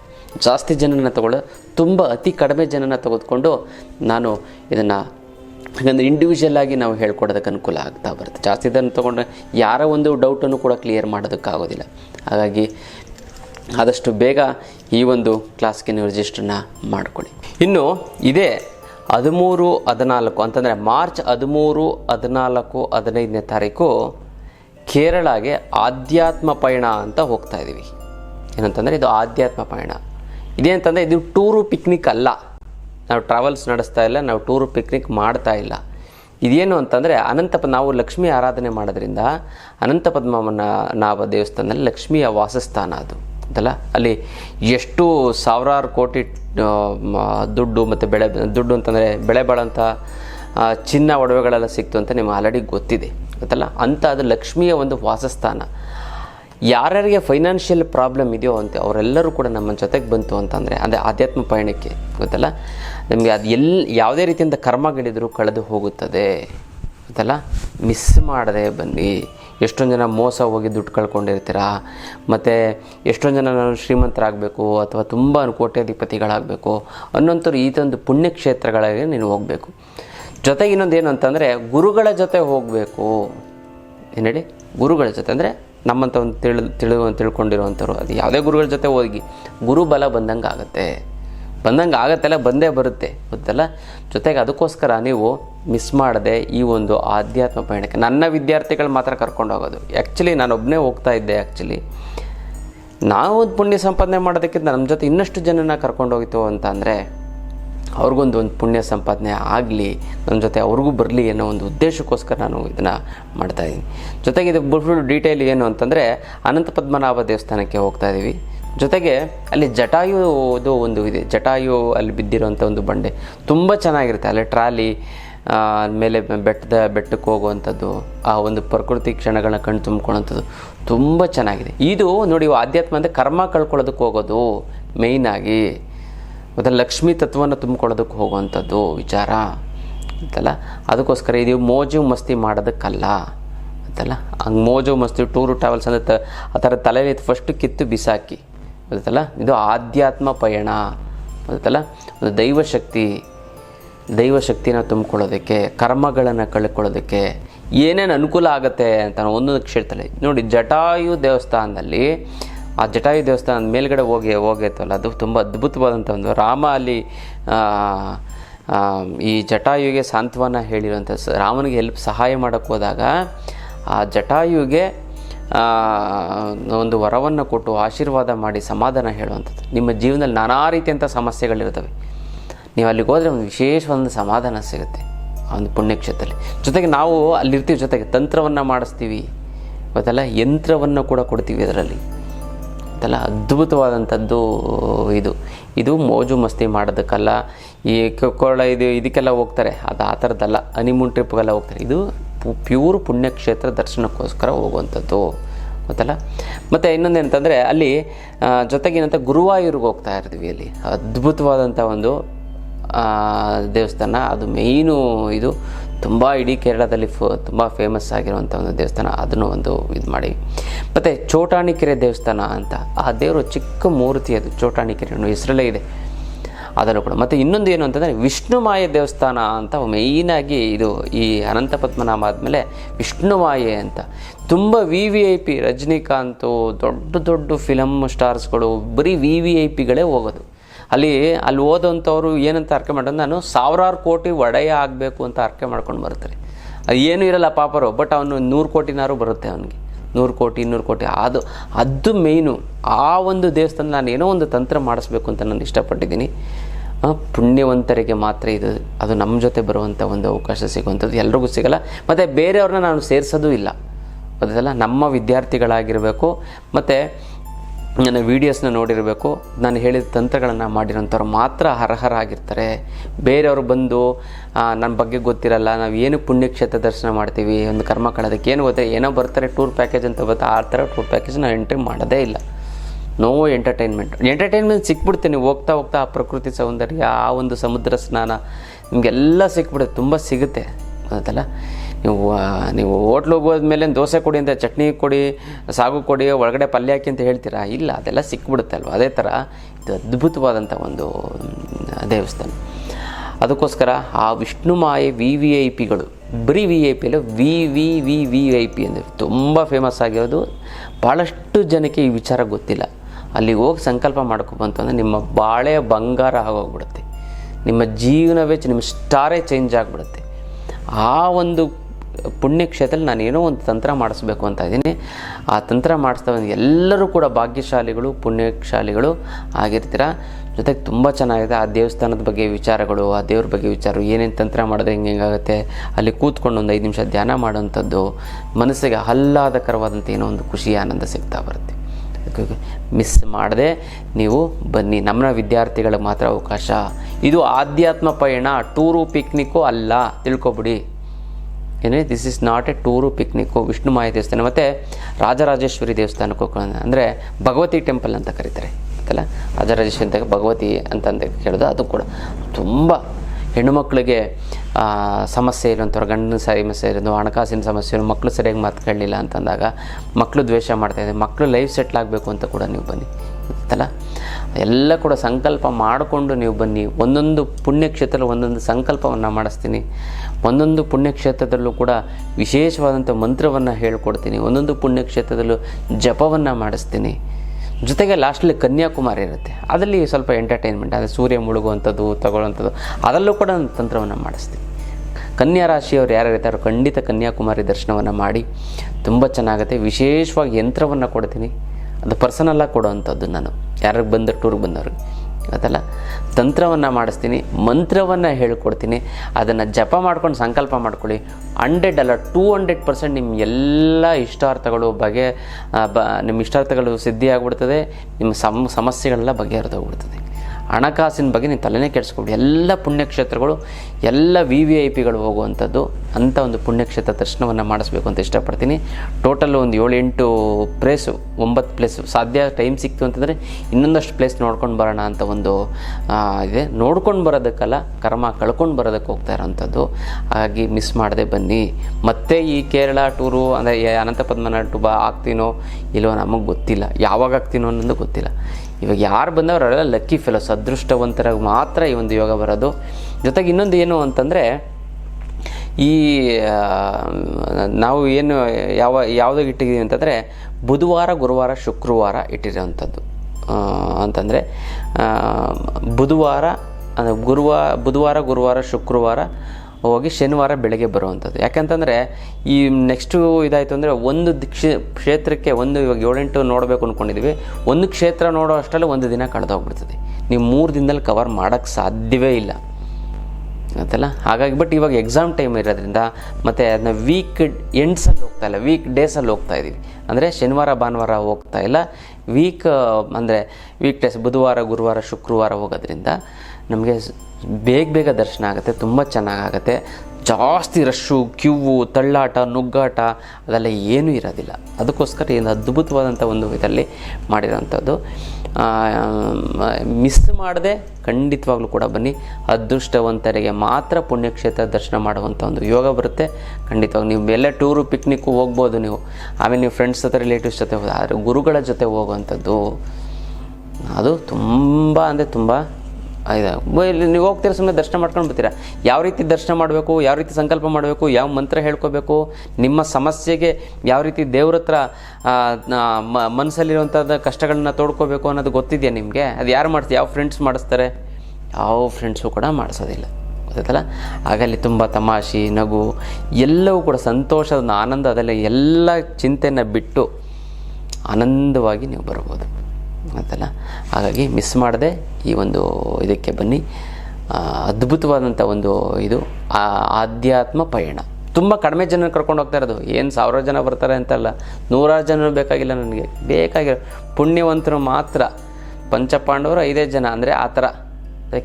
ಜಾಸ್ತಿ ಜನನ ತಗೊಳ್ಳೋ, ತುಂಬ ಅತಿ ಕಡಿಮೆ ಜನನ ತೆಗೆದುಕೊಂಡು ನಾನು ಇದನ್ನು ಹಾಗಂದ್ರೆ ಇಂಡಿವಿಜುವಲ್ ಆಗಿ ನಾವು ಹೇಳ್ಕೊಡೋದಕ್ಕೆ ಅನುಕೂಲ ಆಗ್ತಾ ಬರುತ್ತೆ. ಜಾಸ್ತಿ ಇದನ್ನು ತೊಗೊಂಡ್ರೆ ಯಾರ ಒಂದು ಡೌಟನ್ನು ಕೂಡ ಕ್ಲಿಯರ್ ಮಾಡೋದಕ್ಕಾಗೋದಿಲ್ಲ. ಹಾಗಾಗಿ ಆದಷ್ಟು ಬೇಗ ಈ ಒಂದು ಕ್ಲಾಸ್ಗೆ ನೀವು ರಿಜಿಸ್ಟ್ರನ್ನ ಮಾಡ್ಕೊಳ್ಳಿ. ಇನ್ನು ಇದೇ ಹದಿಮೂರು, ಹದಿನಾಲ್ಕು ಅಂತಂದರೆ ಮಾರ್ಚ್ ಹದಿಮೂರು, ಹದಿನಾಲ್ಕು, ಹದಿನೈದನೇ ತಾರೀಕು ಕೇರಳಗೆ ಆಧ್ಯಾತ್ಮ ಪಯಣ ಅಂತ ಹೋಗ್ತಾ ಇದ್ದೀವಿ ಏನಂತಂದರೆ ಇದು ಆಧ್ಯಾತ್ಮ ಪಯಣ. ಇದೇಂತಂದರೆ ಇದು ಟೂರು ಪಿಕ್ನಿಕ್ ಅಲ್ಲ. ನಾವು ಟ್ರಾವೆಲ್ಸ್ ನಡೆಸ್ತಾ ಇಲ್ಲ, ನಾವು ಟೂರು ಪಿಕ್ನಿಕ್ ಮಾಡ್ತಾ ಇಲ್ಲ. ಇದೇನು ಅಂತಂದರೆ ಅನಂತ ನಾವು ಲಕ್ಷ್ಮಿ ಆರಾಧನೆ ಮಾಡೋದ್ರಿಂದ ಅನಂತ ಪದ್ಮನ ನಾವು ದೇವಸ್ಥಾನದಲ್ಲಿ ಲಕ್ಷ್ಮಿಯ ವಾಸಸ್ಥಾನ ಅದು ಅಂತಲ್ಲ ಅಲ್ಲಿ ಎಷ್ಟು ಸಾವಿರಾರು ಕೋಟಿ ದುಡ್ಡು ಮತ್ತು ಬೆಳೆ, ದುಡ್ಡು ಅಂತಂದರೆ ಬೆಳೆ ಬಾಳಂಥ ಚಿನ್ನ ಒಡವೆಗಳೆಲ್ಲ ಸಿಕ್ತು ಅಂತ ನಿಮ್ಗೆ ಆಲ್ರೆಡಿ ಗೊತ್ತಿದೆ, ಗೊತ್ತಲ್ಲ? ಅಂತ ಅದು ಲಕ್ಷ್ಮಿಯ ಒಂದು ವಾಸಸ್ಥಾನ. ಯಾರ್ಯಾರಿಗೆ ಫೈನಾನ್ಷಿಯಲ್ ಪ್ರಾಬ್ಲಮ್ ಇದೆಯೋ ಅಂತ ಅವರೆಲ್ಲರೂ ಕೂಡ ನಮ್ಮ ಜೊತೆಗೆ ಬಂತು ಅಂತಂದರೆ ಅದೇ ಆಧ್ಯಾತ್ಮ ಪಯಣಕ್ಕೆ, ಗೊತ್ತಲ್ಲ? ನಿಮಗೆ ಅದು ಎಲ್ಲಿ ಯಾವುದೇ ರೀತಿಯಿಂದ ಕರ್ಮಗಳಿದ್ರು ಕಳೆದು ಹೋಗುತ್ತದೆ. ಗೊತ್ತಲ್ಲ? ಮಿಸ್ ಮಾಡದೆ ಬನ್ನಿ. ಎಷ್ಟೊಂದು ಜನ ಮೋಸ ಹೋಗಿ ದುಡ್ಡು ಕಳ್ಕೊಂಡಿರ್ತೀರಾ? ಮತ್ತು ಎಷ್ಟೊಂದು ಜನ ನಾನು ಶ್ರೀಮಂತರಾಗಬೇಕು ಅಥವಾ ತುಂಬ ಕೋಟ್ಯಾಧಿಪತಿಗಳಾಗಬೇಕು ಅನ್ನೋಂಥವ್ರು ಈ ತಂದು ಪುಣ್ಯಕ್ಷೇತ್ರಗಳಿಗೆ ನೀನು ಹೋಗಬೇಕು. ಜೊತೆಗೆ ಇನ್ನೊಂದು ಏನು ಅಂತಂದರೆ ಗುರುಗಳ ಜೊತೆ ಹೋಗಬೇಕು. ಏನು ಹೇಳಿ? ಗುರುಗಳ ಜೊತೆ. ಅಂದರೆ ನಮ್ಮಂಥ ಒಂದು ತಿಳಿ ತಿಳಿ ತಿಳ್ಕೊಂಡಿರುವಂಥವ್ರು. ಅದು ಯಾವುದೇ ಗುರುಗಳ ಜೊತೆ ಹೋಗಿ ಗುರುಬಲ ಬಂದಂಗೆ ಆಗುತ್ತೆ. ಬಂದಂಗೆ ಆಗತ್ತೆಲ್ಲ ಬಂದೇ ಬರುತ್ತೆ. ಗೊತ್ತಲ್ಲ? ಜೊತೆಗೆ ಅದಕ್ಕೋಸ್ಕರ ನೀವು ಮಿಸ್ ಮಾಡದೆ ಈ ಒಂದು ಆಧ್ಯಾತ್ಮ ಪಯಣಕ್ಕೆ, ನನ್ನ ವಿದ್ಯಾರ್ಥಿಗಳು ಮಾತ್ರ ಕರ್ಕೊಂಡು ಹೋಗೋದು. ಆ್ಯಕ್ಚುಲಿ ನಾನು ಒಬ್ಬನೇ ಹೋಗ್ತಾ ಇದ್ದೆ ಆ್ಯಕ್ಚುಲಿ ನಾವು ಒಂದು ಪುಣ್ಯ ಸಂಪಾದನೆ ಮಾಡೋದಕ್ಕಿಂತ ನಮ್ಮ ಜೊತೆ ಇನ್ನಷ್ಟು ಜನನ ಕರ್ಕೊಂಡು ಹೋಗಿತ್ತು ಅಂತ ಅಂದರೆ ಅವ್ರಿಗೊಂದು ಒಂದು ಪುಣ್ಯ ಸಂಪಾದನೆ ಆಗಲಿ ನನ್ನ ಜೊತೆ ಅವ್ರಿಗೂ ಬರಲಿ ಅನ್ನೋ ಒಂದು ಉದ್ದೇಶಕ್ಕೋಸ್ಕರ ನಾನು ಇದನ್ನು ಮಾಡ್ತಾಯಿದ್ದೀನಿ ಜೊತೆಗೆ ಇದು ಫುಲ್ ಡೀಟೇಲ್ ಏನು ಅಂತಂದರೆ, ಅನಂತ ಪದ್ಮನಾಭ ದೇವಸ್ಥಾನಕ್ಕೆ ಹೋಗ್ತಾ ಇದ್ದೀವಿ ಜೊತೆಗೆ ಅಲ್ಲಿ ಜಟಾಯುದು ಒಂದು ಇದೆ. ಜಟಾಯು ಅಲ್ಲಿ ಬಿದ್ದಿರೋಂಥ ಒಂದು ಬಂಡೆ ತುಂಬ ಚೆನ್ನಾಗಿರುತ್ತೆ. ಅಲ್ಲಿ ಟ್ರಾಲಿ ಮೇಲೆ ಬೆಟ್ಟದ, ಬೆಟ್ಟಕ್ಕೆ ಹೋಗುವಂಥದ್ದು, ಆ ಒಂದು ಪ್ರಕೃತಿ ಕ್ಷಣಗಳನ್ನ ಕಣ್ಣು ತುಂಬ್ಕೊಳ್ಳೋಂಥದ್ದು ತುಂಬ ಚೆನ್ನಾಗಿದೆ. ಇದು ನೋಡಿ ಆಧ್ಯಾತ್ಮ ಅಂದರೆ ಕರ್ಮ ಕಳ್ಕೊಳ್ಳೋದಕ್ಕೆ ಹೋಗೋದು ಮೇಯ್ನಾಗಿ ಮತ್ತು ಲಕ್ಷ್ಮೀ ತತ್ವವನ್ನು ತುಂಬಿಕೊಳ್ಳೋದಕ್ಕೆ ಹೋಗುವಂಥದ್ದು ವಿಚಾರ. ಅಂತಲ್ಲ ಅದಕ್ಕೋಸ್ಕರ ಇದು ಮೋಜು ಮಸ್ತಿ ಮಾಡೋದಕ್ಕಲ್ಲ. ಅಂತಲ್ಲ ಹಂಗೆ ಮೋಜು ಮಸ್ತಿ ಟೂರು ಟ್ರಾವೆಲ್ಸ್ ಅಂದರೆ ತ, ಆ ಥರ ತಲೆಯಲ್ಲಿ ಫಸ್ಟು ಕಿತ್ತು ಬಿಸಾಕಿ. ಗೊತ್ತಲ್ಲ ಇದು ಆಧ್ಯಾತ್ಮ ಪಯಣ. ಗೊತ್ತಲ್ಲ ಒಂದು ದೈವಶಕ್ತಿ ದೈವಶಕ್ತಿನ ತುಂಬಿಕೊಳ್ಳೋದಕ್ಕೆ, ಕರ್ಮಗಳನ್ನು ಕಳ್ಕೊಳ್ಳೋದಕ್ಕೆ ಏನೇನು ಅನುಕೂಲ ಆಗುತ್ತೆ ಅಂತ ಒಂದೊಂದು ಕ್ಷೇತ್ರದಲ್ಲಿ ನೋಡಿ, ಜಟಾಯು ದೇವಸ್ಥಾನದಲ್ಲಿ ಆ ಜಟಾಯು ದೇವಸ್ಥಾನದ ಮೇಲ್ಗಡೆ ಹೋಗಿ ಹೋಗೈತಲ್ಲ, ಅದು ತುಂಬ ಅದ್ಭುತವಾದಂಥ ಒಂದು ರಾಮ ಅಲ್ಲಿ ಈ ಜಟಾಯುಗೆ ಸಾಂತ್ವನ ಹೇಳಿರೋಂಥ ಸ, ರಾಮನಿಗೆ ಹೆಲ್ಪ್ ಸಹಾಯ ಮಾಡೋಕ್ಕೆ ಹೋದಾಗ ಆ ಜಟಾಯುಗೆ ಒಂದು ವರವನ್ನು ಕೊಟ್ಟು ಆಶೀರ್ವಾದ ಮಾಡಿ ಸಮಾಧಾನ ಹೇಳುವಂಥದ್ದು. ನಿಮ್ಮ ಜೀವನದಲ್ಲಿ ನಾನಾ ರೀತಿಯಂಥ ಸಮಸ್ಯೆಗಳಿರ್ತವೆ ನೀವು ಅಲ್ಲಿಗೆ ಹೋದರೆ ಒಂದು ವಿಶೇಷವಾದ ಸಮಾಧಾನ ಸಿಗುತ್ತೆ ಆ ಒಂದು ಪುಣ್ಯಕ್ಷೇತ್ರದಲ್ಲಿ. ಜೊತೆಗೆ ನಾವು ಅಲ್ಲಿರ್ತೀವಿ, ಜೊತೆಗೆ ತಂತ್ರವನ್ನು ಮಾಡಿಸ್ತೀವಿ. ಗೊತ್ತಲ್ಲ, ಯಂತ್ರವನ್ನು ಕೂಡ ಕೊಡ್ತೀವಿ ಅದರಲ್ಲಿ. ಅದೆಲ್ಲ ಅದ್ಭುತವಾದಂಥದ್ದು ಇದು. ಇದು ಮೋಜು ಮಸ್ತಿ ಮಾಡೋದಕ್ಕಲ್ಲ, ಈ ಕೊಳ ಇದು ಇದಕ್ಕೆಲ್ಲ ಹೋಗ್ತಾರೆ. ಅದು ಆ ಥರದ್ದಲ್ಲ ಹನಿಮೂನ್ ಟ್ರಿಪ್ಗೆಲ್ಲ ಹೋಗ್ತಾರೆ. ಇದು ಪ್ಯೂರ್ ಪುಣ್ಯಕ್ಷೇತ್ರ ದರ್ಶನಕ್ಕೋಸ್ಕರ ಹೋಗುವಂಥದ್ದು. ಗೊತ್ತಲ್ಲ? ಮತ್ತು ಇನ್ನೊಂದು ಏನಂತಂದರೆ, ಅಲ್ಲಿ ಜೊತೆಗೇನಂತ ಗುರುವಾಯೂರಿಗೆ ಹೋಗ್ತಾ ಇರ್ತೀವಿ ಅಲ್ಲಿ. ಅದ್ಭುತವಾದಂಥ ಒಂದು ದೇವಸ್ಥಾನ. ಅದು ಮೇಯ್ನು ಇದು. ತುಂಬ ಇಡೀ ಕೇರಳದಲ್ಲಿ ಫ, ತುಂಬ ಫೇಮಸ್ ಆಗಿರುವಂಥ ಒಂದು ದೇವಸ್ಥಾನ, ಅದನ್ನು ಒಂದು ಇದು ಮಾಡಿ. ಮತ್ತು ಚೋಟಾಣಿಕೆರೆ ದೇವಸ್ಥಾನ ಅಂತ, ಆ ದೇವರು ಚಿಕ್ಕ ಮೂರ್ತಿ ಅದು, ಚೋಟಾಣಿಕೆರೆ ಅನ್ನೋ ಹೆಸರಲ್ಲೇ ಇದೆ. ಅದನ್ನು ಕೂಡ. ಮತ್ತು ಇನ್ನೊಂದು ಏನು ಅಂತಂದರೆ, ವಿಷ್ಣುಮಾಯ ದೇವಸ್ಥಾನ ಅಂತ ಮೇಯ್ನಾಗಿ ಇದು, ಈ ಅನಂತ ಪದ್ಮನಾಮ ಆದಮೇಲೆ ವಿಷ್ಣುಮಾಯೆ ಅಂತ. ತುಂಬ V V I P Rajinikanth, ದೊಡ್ಡ ದೊಡ್ಡ ಫಿಲಮ್ ಸ್ಟಾರ್ಸ್ಗಳು ಬರೀ ವಿ ವಿ ಐ ಪಿಗಳೇ ಹೋಗೋದು. ಅಲ್ಲಿ ಅಲ್ಲಿ ಓದೋಂಥವ್ರು ಏನಂತ ಅರ್ಕೆ ಮಾಡೋದು ನಾನು ಸಾವಿರಾರು ಕೋಟಿ ಒಡೆಯ ಆಗಬೇಕು ಅಂತ ಅರ್ಕೆ ಮಾಡ್ಕೊಂಡು ಬರ್ತಾರೆ ಅದು ಏನೂ ಇರಲ್ಲ ಪಾಪರು ಬಟ್ ಅವನು ನೂರು ಕೋಟಿನಾರು ಬರುತ್ತೆ ಅವನಿಗೆ. ನೂರು ಕೋಟಿ, ಇನ್ನೂರು ಕೋಟಿ, ಅದು ಅದು ಮೇಯ್ನು ಆ ಒಂದು ದೇವಸ್ಥಾನ ನಾನು ಏನೋ ಒಂದು ತಂತ್ರ ಮಾಡಿಸ್ಬೇಕು ಅಂತ ನಾನು ಇಷ್ಟಪಟ್ಟಿದ್ದೀನಿ. ಪುಣ್ಯವಂತರಿಗೆ ಮಾತ್ರ ಇದು, ಅದು ನಮ್ಮ ಜೊತೆ ಬರುವಂಥ ಒಂದು ಅವಕಾಶ ಸಿಗುವಂಥದ್ದು ಎಲ್ರಿಗೂ ಸಿಗಲ್ಲ. ಮತ್ತು ಬೇರೆಯವ್ರನ್ನ ನಾನು ಸೇರಿಸೋದು ಇಲ್ಲ. ಗೊತ್ತಲ್ಲ ನಮ್ಮ ವಿದ್ಯಾರ್ಥಿಗಳಾಗಿರಬೇಕು. ಮತ್ತು ನನ್ನ ವೀಡಿಯೋಸ್ನ ನೋಡಿರಬೇಕು, ನಾನು ಹೇಳಿದ ತಂತ್ರಗಳನ್ನು ಮಾಡಿರೋಂಥವ್ರು ಮಾತ್ರ ಅರ್ಹರಾಗಿರ್ತಾರೆ. ಬೇರೆಯವರು ಬಂದು ನನ್ನ ಬಗ್ಗೆ ಗೊತ್ತಿರಲ್ಲ, ನಾವು ಏನು ಪುಣ್ಯಕ್ಷೇತ್ರ ದರ್ಶನ ಮಾಡ್ತೀವಿ, ಒಂದು ಕರ್ಮ ಕಳೋದಕ್ಕೆ ಏನು ಗೊತ್ತೆ ಏನೋ ಬರ್ತಾರೆ ಟೂರ್ ಪ್ಯಾಕೇಜ್ ಅಂತ ಗೊತ್ತಾ, ಆ ಥರ ಟೂರ್ ಪ್ಯಾಕೇಜ್ ನಾವು ಎಂಟ್ರಿ ಮಾಡೋದೇ ಇಲ್ಲ. ನೋ ಎಂಟರ್ಟೈನ್ಮೆಂಟ್ ಎಂಟರ್ಟೈನ್ಮೆಂಟ್ ಸಿಕ್ಬಿಡ್ತೀನಿ ಹೋಗ್ತಾ ಹೋಗ್ತಾ ಆ ಪ್ರಕೃತಿ ಸೌಂದರ್ಯ, ಆ ಒಂದು ಸಮುದ್ರ ಸ್ನಾನ, ನಿಮಗೆಲ್ಲ ಸಿಕ್ಬಿಡುತ್ತೆ, ತುಂಬ ಸಿಗುತ್ತೆ ಗೊತ್ತಲ್ಲ ನೀವು ನೀವು ಹೋಟ್ಲಿಗೆ ಮೇಲೆ ದೋಸೆ ಕೊಡಿ ಅಂತ, ಚಟ್ನಿ ಕೊಡಿ, ಸಾಗು ಕೊಡಿ, ಒಳಗಡೆ ಪಲ್ಯ ಹಾಕಿ ಅಂತ ಹೇಳ್ತೀರಾ? ಇಲ್ಲ, ಅದೆಲ್ಲ ಸಿಕ್ಬಿಡುತ್ತೆ ಅಲ್ವ ಅದೇ ಥರ ಇದು ಅದ್ಭುತವಾದಂಥ ಒಂದು ದೇವಸ್ಥಾನ. ಅದಕ್ಕೋಸ್ಕರ ಆ ವಿಷ್ಣು ಮಾಯೆ ವಿ ವಿ ಐ ಪಿಗಳು ಬರೀ ವಿ ಐ ಪಿ ಅಲ್ಲ V V V V I P ಅಂದರೆ ತುಂಬ ಫೇಮಸ್ ಆಗಿರೋದು. ಭಾಳಷ್ಟು ಜನಕ್ಕೆ ಈ ವಿಚಾರ ಗೊತ್ತಿಲ್ಲ. ಅಲ್ಲಿಗೆ ಹೋಗಿ ಸಂಕಲ್ಪ ಮಾಡ್ಕೊಬಂತು ಅಂದರೆ ನಿಮ್ಮ ಬಾಳೆ ಬಂಗಾರ ಆಗೋಗ್ಬಿಡುತ್ತೆ. ನಿಮ್ಮ ಜೀವನವೇ ವೆಚ್ಚ, ನಿಮ್ಮ ಸ್ಟಾರೇ ಚೇಂಜ್ ಆಗಿಬಿಡುತ್ತೆ. ಆ ಒಂದು ಪುಣ್ಯಕ್ಷೇತ್ರ ನಾನು ಏನೋ ಒಂದು ತಂತ್ರ ಮಾಡಿಸ್ಬೇಕು ಅಂತ ಇದ್ದೀನಿ. ಆ ತಂತ್ರ ಮಾಡಿಸ್ತಾ ಎಲ್ಲರೂ ಕೂಡ ಭಾಗ್ಯಶಾಲಿಗಳು ಪುಣ್ಯಶಾಲಿಗಳು ಆಗಿರ್ತೀರ? ಜೊತೆಗೆ ತುಂಬ ಚೆನ್ನಾಗಿದೆ. ಆ ದೇವಸ್ಥಾನದ ಬಗ್ಗೆ ವಿಚಾರಗಳು, ಆ ದೇವ್ರ ಬಗ್ಗೆ ವಿಚಾರ ಏನೇನು ತಂತ್ರ ಮಾಡಿದ್ರೆ ಹಿಂಗೆ ಹಿಂಗಾಗುತ್ತೆ ಅಲ್ಲಿ ಕೂತ್ಕೊಂಡು ಒಂದು ಐದು ನಿಮಿಷ ಧ್ಯಾನ ಮಾಡುವಂಥದ್ದು, ಮನಸ್ಸಿಗೆ ಆಹ್ಲಾದಕರವಾದಂಥ ಏನೋ ಒಂದು ಖುಷಿ, ಆನಂದ ಸಿಗ್ತಾ ಬರುತ್ತೆ. ಮಿಸ್ ಮಾಡದೆ, ನೀವು ಬನ್ನಿ. ನಮ್ಮ ವಿದ್ಯಾರ್ಥಿಗಳಿಗೆ ಮಾತ್ರ ಅವಕಾಶ. ಇದು ಆಧ್ಯಾತ್ಮ ಪಯಣ, ಟೂರು ಪಿಕ್ನಿಕ್ಕು ಅಲ್ಲ. ತಿಳ್ಕೊಬಿಡಿ. ಏನೇ this is not a tour picnic Vishnu Maya ದೇವಸ್ಥಾನ. ಮತ್ತು ರಾಜರಾಜೇಶ್ವರಿ ದೇವಸ್ಥಾನಕ್ಕೆ ಹೋಗೋಣ ಅಂದರೆ ಭಗವತಿ ಟೆಂಪಲ್ ಅಂತ ಕರೀತಾರೆ. ಗೊತ್ತಲ್ಲ? ರಾಜರಾಜೇಶ್ವರಿ ಅಂತ ಭಗವತಿ ಅಂತಂದು ಕೇಳೋದು, ಅದು ಕೂಡ ತುಂಬ ಹೆಣ್ಣುಮಕ್ಕಳಿಗೆ ಸಮಸ್ಯೆ ಇರುವಂಥವ್ರು ಗಂಡನ ಸಮಸ್ಯೆ ಇರೋದು ಹಣಕಾಸಿನ ಸಮಸ್ಯೆ ಮಕ್ಕಳು ಸರಿಯಾಗಿ ಮಾತು ಕೇಳಲಿಲ್ಲ ಅಂತಂದಾಗ ಮಕ್ಕಳು ದ್ವೇಷ ಮಾಡ್ತಾಯಿದೆ ಮಕ್ಕಳು ಲೈಫ್ ಸೆಟ್ಲ್ ಆಗಬೇಕು ಅಂತ ಕೂಡ ನೀವು ಬನ್ನಿ. ಗೊತ್ತಲ್ಲ ಎಲ್ಲ ಕೂಡ ಸಂಕಲ್ಪ ಮಾಡಿಕೊಂಡು ನೀವು ಬನ್ನಿ. ಒಂದೊಂದು ಪುಣ್ಯಕ್ಷೇತ್ರ ಒಂದೊಂದು ಸಂಕಲ್ಪವನ್ನು ಮಾಡಿಸ್ತೀನಿ. ಒಂದೊಂದು ಪುಣ್ಯಕ್ಷೇತ್ರದಲ್ಲೂ ಕೂಡ ವಿಶೇಷವಾದಂಥ ಮಂತ್ರವನ್ನು ಹೇಳ್ಕೊಡ್ತೀನಿ. ಒಂದೊಂದು ಪುಣ್ಯಕ್ಷೇತ್ರದಲ್ಲೂ ಜಪವನ್ನು ಮಾಡಿಸ್ತೀನಿ. ಜೊತೆಗೆ ಲಾಸ್ಟಲ್ಲಿ ಕನ್ಯಾಕುಮಾರಿ ಇರುತ್ತೆ. ಅದರಲ್ಲಿ ಸ್ವಲ್ಪ ಎಂಟರ್ಟೈನ್ಮೆಂಟ್ ಅಂದರೆ ಸೂರ್ಯ ಮುಳುಗುವಂಥದ್ದು, ತಗೊಳ್ಳುವಂಥದ್ದು, ಅದರಲ್ಲೂ ಕೂಡ ನಾನು ತಂತ್ರವನ್ನು ಮಾಡಿಸ್ತೀನಿ. ಕನ್ಯಾ ರಾಶಿಯವರು ಯಾರು ಇರ್ತಾರೋ ಖಂಡಿತ ಕನ್ಯಾಕುಮಾರಿ ದರ್ಶನವನ್ನು ಮಾಡಿ. ತುಂಬ ಚೆನ್ನಾಗುತ್ತೆ. ವಿಶೇಷವಾಗಿ ಯಂತ್ರವನ್ನು ಕೊಡ್ತೀನಿ. ಅದು ಪರ್ಸನಲ್ಲಾಗಿ ಕೊಡುವಂಥದ್ದು ನಾನು. ಯಾರಿಗೆ ಬಂದ ಟೂರ್ಗೆ ಬಂದವ್ರಿಗೆ. ಅದಲ್ಲ ತಂತ್ರವನ್ನು ಮಾಡಿಸ್ತೀನಿ, ಮಂತ್ರವನ್ನು ಹೇಳ್ಕೊಡ್ತೀನಿ, ಅದನ್ನು ಜಪ ಮಾಡ್ಕೊಂಡು ಸಂಕಲ್ಪ ಮಾಡ್ಕೊಳ್ಳಿ. ಹಂಡ್ರೆಡ್ ಅಲ್ಲ ಟೂ ಹಂಡ್ರೆಡ್ ಪರ್ಸೆಂಟ್ ನಿಮ್ಮ ಎಲ್ಲ ಇಷ್ಟಾರ್ಥಗಳು ಬಗೆ ಬ ನಿಮ್ಮ ಇಷ್ಟಾರ್ಥಗಳು ಸಿದ್ಧಿಯಾಗ್ಬಿಡ್ತದೆ, ನಿಮ್ಮ ಸಮ, ಸಮಸ್ಯೆಗಳೆಲ್ಲ ಬಗೆಹರಿದೋಗ್ಬಿಡ್ತದೆ. ಹಣಕಾಸಿನ ಬಗ್ಗೆ ನೀನು ತಲೆನೇ ಕೆಡಿಸ್ಕೊಬಿಡಿ. ಎಲ್ಲ ಪುಣ್ಯಕ್ಷೇತ್ರಗಳು, ಎಲ್ಲ ವಿ ವಿ ಐ ಪಿಗಳು ಹೋಗುವಂಥದ್ದು ಅಂಥ ಒಂದು ಪುಣ್ಯಕ್ಷೇತ್ರ ದರ್ಶನವನ್ನು ಮಾಡಿಸ್ಬೇಕು ಅಂತ ಇಷ್ಟಪಡ್ತೀನಿ. ಟೋಟಲ್ ಒಂದು ಏಳೆಂಟು ಪ್ಲೇಸು ಒಂಬತ್ತು ಪ್ಲೇಸು ಸಾಧ್ಯ ಟೈಮ್ ಸಿಕ್ತು ಅಂತಂದರೆ ಇನ್ನೊಂದಷ್ಟು ಪ್ಲೇಸ್ ನೋಡ್ಕೊಂಡು ಬರೋಣ ಅಂತ ಒಂದು ಇದೆ. ನೋಡ್ಕೊಂಡು ಬರೋದಕ್ಕಲ್ಲ, ಕರ್ಮ ಕಳ್ಕೊಂಡು ಬರೋದಕ್ಕೆ ಹೋಗ್ತಾ ಇರೋವಂಥದ್ದು ಹಾಗಾಗಿ ಮಿಸ್ ಮಾಡದೆ ಬನ್ನಿ. ಮತ್ತೆ ಈ ಕೇರಳ ಟೂರು, ಅಂದರೆ ಅನಂತ ಪದ್ಮನಾಭ ಟೂಬ ಆಗ್ತೀನೋ ಇಲ್ಲವೋ ನಮಗೆ ಗೊತ್ತಿಲ್ಲ. ಯಾವಾಗ ಆಗ್ತೀನೋ ಅನ್ನೋದು ಗೊತ್ತಿಲ್ಲ. ಇವಾಗ ಯಾರು ಬಂದವರೆಲ್ಲ ಲಕ್ಕಿ ಫೆಲೋಸ್ ಅದೃಷ್ಟವಂತರಾಗಿ ಮಾತ್ರ ಈ ಒಂದು ಯೋಗ ಬರೋದು. ಜೊತೆಗೆ ಇನ್ನೊಂದು ಏನು ಅಂತಂದರೆ, ಈ ನಾವು ಏನು ಯಾವ ಯಾವುದಾಗ ಇಟ್ಟಿದ್ದೀವಿ ಅಂತಂದರೆ, ಬುಧವಾರ, ಗುರುವಾರ, ಶುಕ್ರವಾರ ಇಟ್ಟಿರೋವಂಥದ್ದು. ಅಂತಂದರೆ ಬುಧವಾರ ಗುರುವಾರ ಬುಧವಾರ, ಗುರುವಾರ, ಶುಕ್ರವಾರ ಹೋಗಿ ಶನಿವಾರ ಬೆಳಗ್ಗೆ ಬರುವಂಥದ್ದು. ಯಾಕಂತಂದರೆ ಈ ನೆಕ್ಸ್ಟು ಇದಾಯಿತು ಅಂದರೆ ಒಂದು ಕ್ಷೇ ಕ್ಷೇತ್ರಕ್ಕೆ ಒಂದು ಇವಾಗ ಏಳೆಂಟು ನೋಡಬೇಕು ಅಂದ್ಕೊಂಡಿದ್ದೀವಿ ಒಂದು ಕ್ಷೇತ್ರ ನೋಡೋ ಅಷ್ಟರಲ್ಲಿ ಒಂದು ದಿನ ಕಳೆದೋಗ್ಬಿಡ್ತದೆ. ನೀವು ಮೂರು ದಿನದಲ್ಲಿ ಕವರ್ ಮಾಡೋಕ್ಕೆ ಸಾಧ್ಯವೇ ಇಲ್ಲ. ಗೊತ್ತಲ್ಲ? ಹಾಗಾಗಿ ಬಟ್ ಇವಾಗ ಎಕ್ಸಾಮ್ ಟೈಮ್ ಇರೋದ್ರಿಂದ ಮತ್ತು ಅದನ್ನ ವೀಕ್ ಎಂಡ್ಸಲ್ಲಿ ಹೋಗ್ತಾ ಇಲ್ಲ. ವೀಕ್ ಡೇಸಲ್ಲಿ ಹೋಗ್ತಾ ಇದ್ದೀವಿ ಅಂದರೆ ಶನಿವಾರ, ಭಾನುವಾರ ಹೋಗ್ತಾ ಇಲ್ಲ. ವೀಕ್ ಅಂದರೆ ವೀಕ್ ಡೇಸ್ ಬುಧವಾರ, ಗುರುವಾರ, ಶುಕ್ರವಾರ ಹೋಗೋದ್ರಿಂದ ನಮಗೆ ಬೇಗ ಬೇಗ ದರ್ಶನ ಆಗುತ್ತೆ, ತುಂಬ ಚೆನ್ನಾಗಾಗುತ್ತೆ. ಜಾಸ್ತಿ ರಶ್ಶು ಕ್ಯೂವು ತಳ್ಳಾಟ, ನುಗ್ಗಾಟ, ಅದೆಲ್ಲ ಏನೂ ಇರೋದಿಲ್ಲ. ಅದಕ್ಕೋಸ್ಕರ ಏನು ಅದ್ಭುತವಾದಂಥ ಒಂದು ಇದರಲ್ಲಿ ಮಾಡಿರೋಂಥದ್ದು. ಮಿಸ್ ಮಾಡದೆ ಖಂಡಿತವಾಗ್ಲೂ ಕೂಡ ಬನ್ನಿ. ಅದೃಷ್ಟವಂತರಿಗೆ ಮಾತ್ರ ಪುಣ್ಯಕ್ಷೇತ್ರ ದರ್ಶನ ಮಾಡುವಂಥ ಒಂದು ಯೋಗ ಬರುತ್ತೆ. ಖಂಡಿತವಾಗಿ ನೀವು ಎಲ್ಲ ಟೂರು ಪಿಕ್ನಿಕ್ಕು ಹೋಗ್ಬೋದು ನೀವು. ಆಮೇಲೆ ನೀವು ಫ್ರೆಂಡ್ಸ್ ಜೊತೆ ರಿಲೇಟಿವ್ಸ್ ಜೊತೆ ಹೋದ ಆದರೆ ಗುರುಗಳ ಜೊತೆ ಹೋಗುವಂಥದ್ದು, ಅದು ತುಂಬ ಅಂದರೆ ತುಂಬ ಇಲ್ಲಿ ನೀವು ಹೋಗ್ತೀರ ಸುಮ್ಮನೆ ದರ್ಶನ ಮಾಡ್ಕೊಂಡು ಬರ್ತೀರಾ ಯಾವ ರೀತಿ ದರ್ಶನ ಮಾಡಬೇಕು, ಯಾವ ರೀತಿ ಸಂಕಲ್ಪ ಮಾಡಬೇಕು, ಯಾವ ಮಂತ್ರ ಹೇಳ್ಕೋಬೇಕು, ನಿಮ್ಮ ಸಮಸ್ಯೆಗೆ ಯಾವ ರೀತಿ ದೇವ್ರ ಹತ್ರ ಮನಸ್ಸಲ್ಲಿರುವಂಥ ಮನಸ್ಸಲ್ಲಿರುವಂಥದ್ದು ಕಷ್ಟಗಳನ್ನ ತೋಡ್ಕೋಬೇಕು ಅನ್ನೋದು ಗೊತ್ತಿದೆಯಾ ನಿಮಗೆ? ಅದು ಯಾರು ಮಾಡ್ತಾರೆ ಯಾವ ಫ್ರೆಂಡ್ಸ್ ಮಾಡಿಸ್ತಾರೆ? ಯಾವ ಫ್ರೆಂಡ್ಸು ಕೂಡ ಮಾಡಿಸೋದಿಲ್ಲ. ಗೊತ್ತಾಯ್ತಲ್ಲ? ಹಾಗಲ್ಲಿ ತುಂಬ ತಮಾಷೆ, ನಗು, ಎಲ್ಲವೂ ಕೂಡ ಸಂತೋಷದ ಆನಂದ, ಅದೆಲ್ಲ ಎಲ್ಲ ಚಿಂತೆಯನ್ನು ಬಿಟ್ಟು ಆನಂದವಾಗಿ ನೀವು ಬರ್ಬೋದು. ಆಯ್ತಲ್ಲ ಹಾಗಾಗಿ ಮಿಸ್ ಮಾಡದೆ ಈ ಒಂದು ಇದಕ್ಕೆ ಬನ್ನಿ. ಅದ್ಭುತವಾದಂಥ ಒಂದು ಇದು ಆಧ್ಯಾತ್ಮ ಪಯಣ. ತುಂಬ ಕಡಿಮೆ ಜನ ಕರ್ಕೊಂಡು ಹೋಗ್ತಾ ಇರೋದು. ಏನು ಸಾವಿರ ಜನ ಬರ್ತಾರೆ ಅಂತಲ್ಲ. ನೂರಾರು ಜನ ಬೇಕಾಗಿಲ್ಲ ನನಗೆ. ಬೇಕಾಗಿರೋ ಪುಣ್ಯವಂತರು ಮಾತ್ರ. ಪಂಚಪಾಂಡವರು ಐದೇ ಜನ. ಅಂದರೆ ಆ ಥರ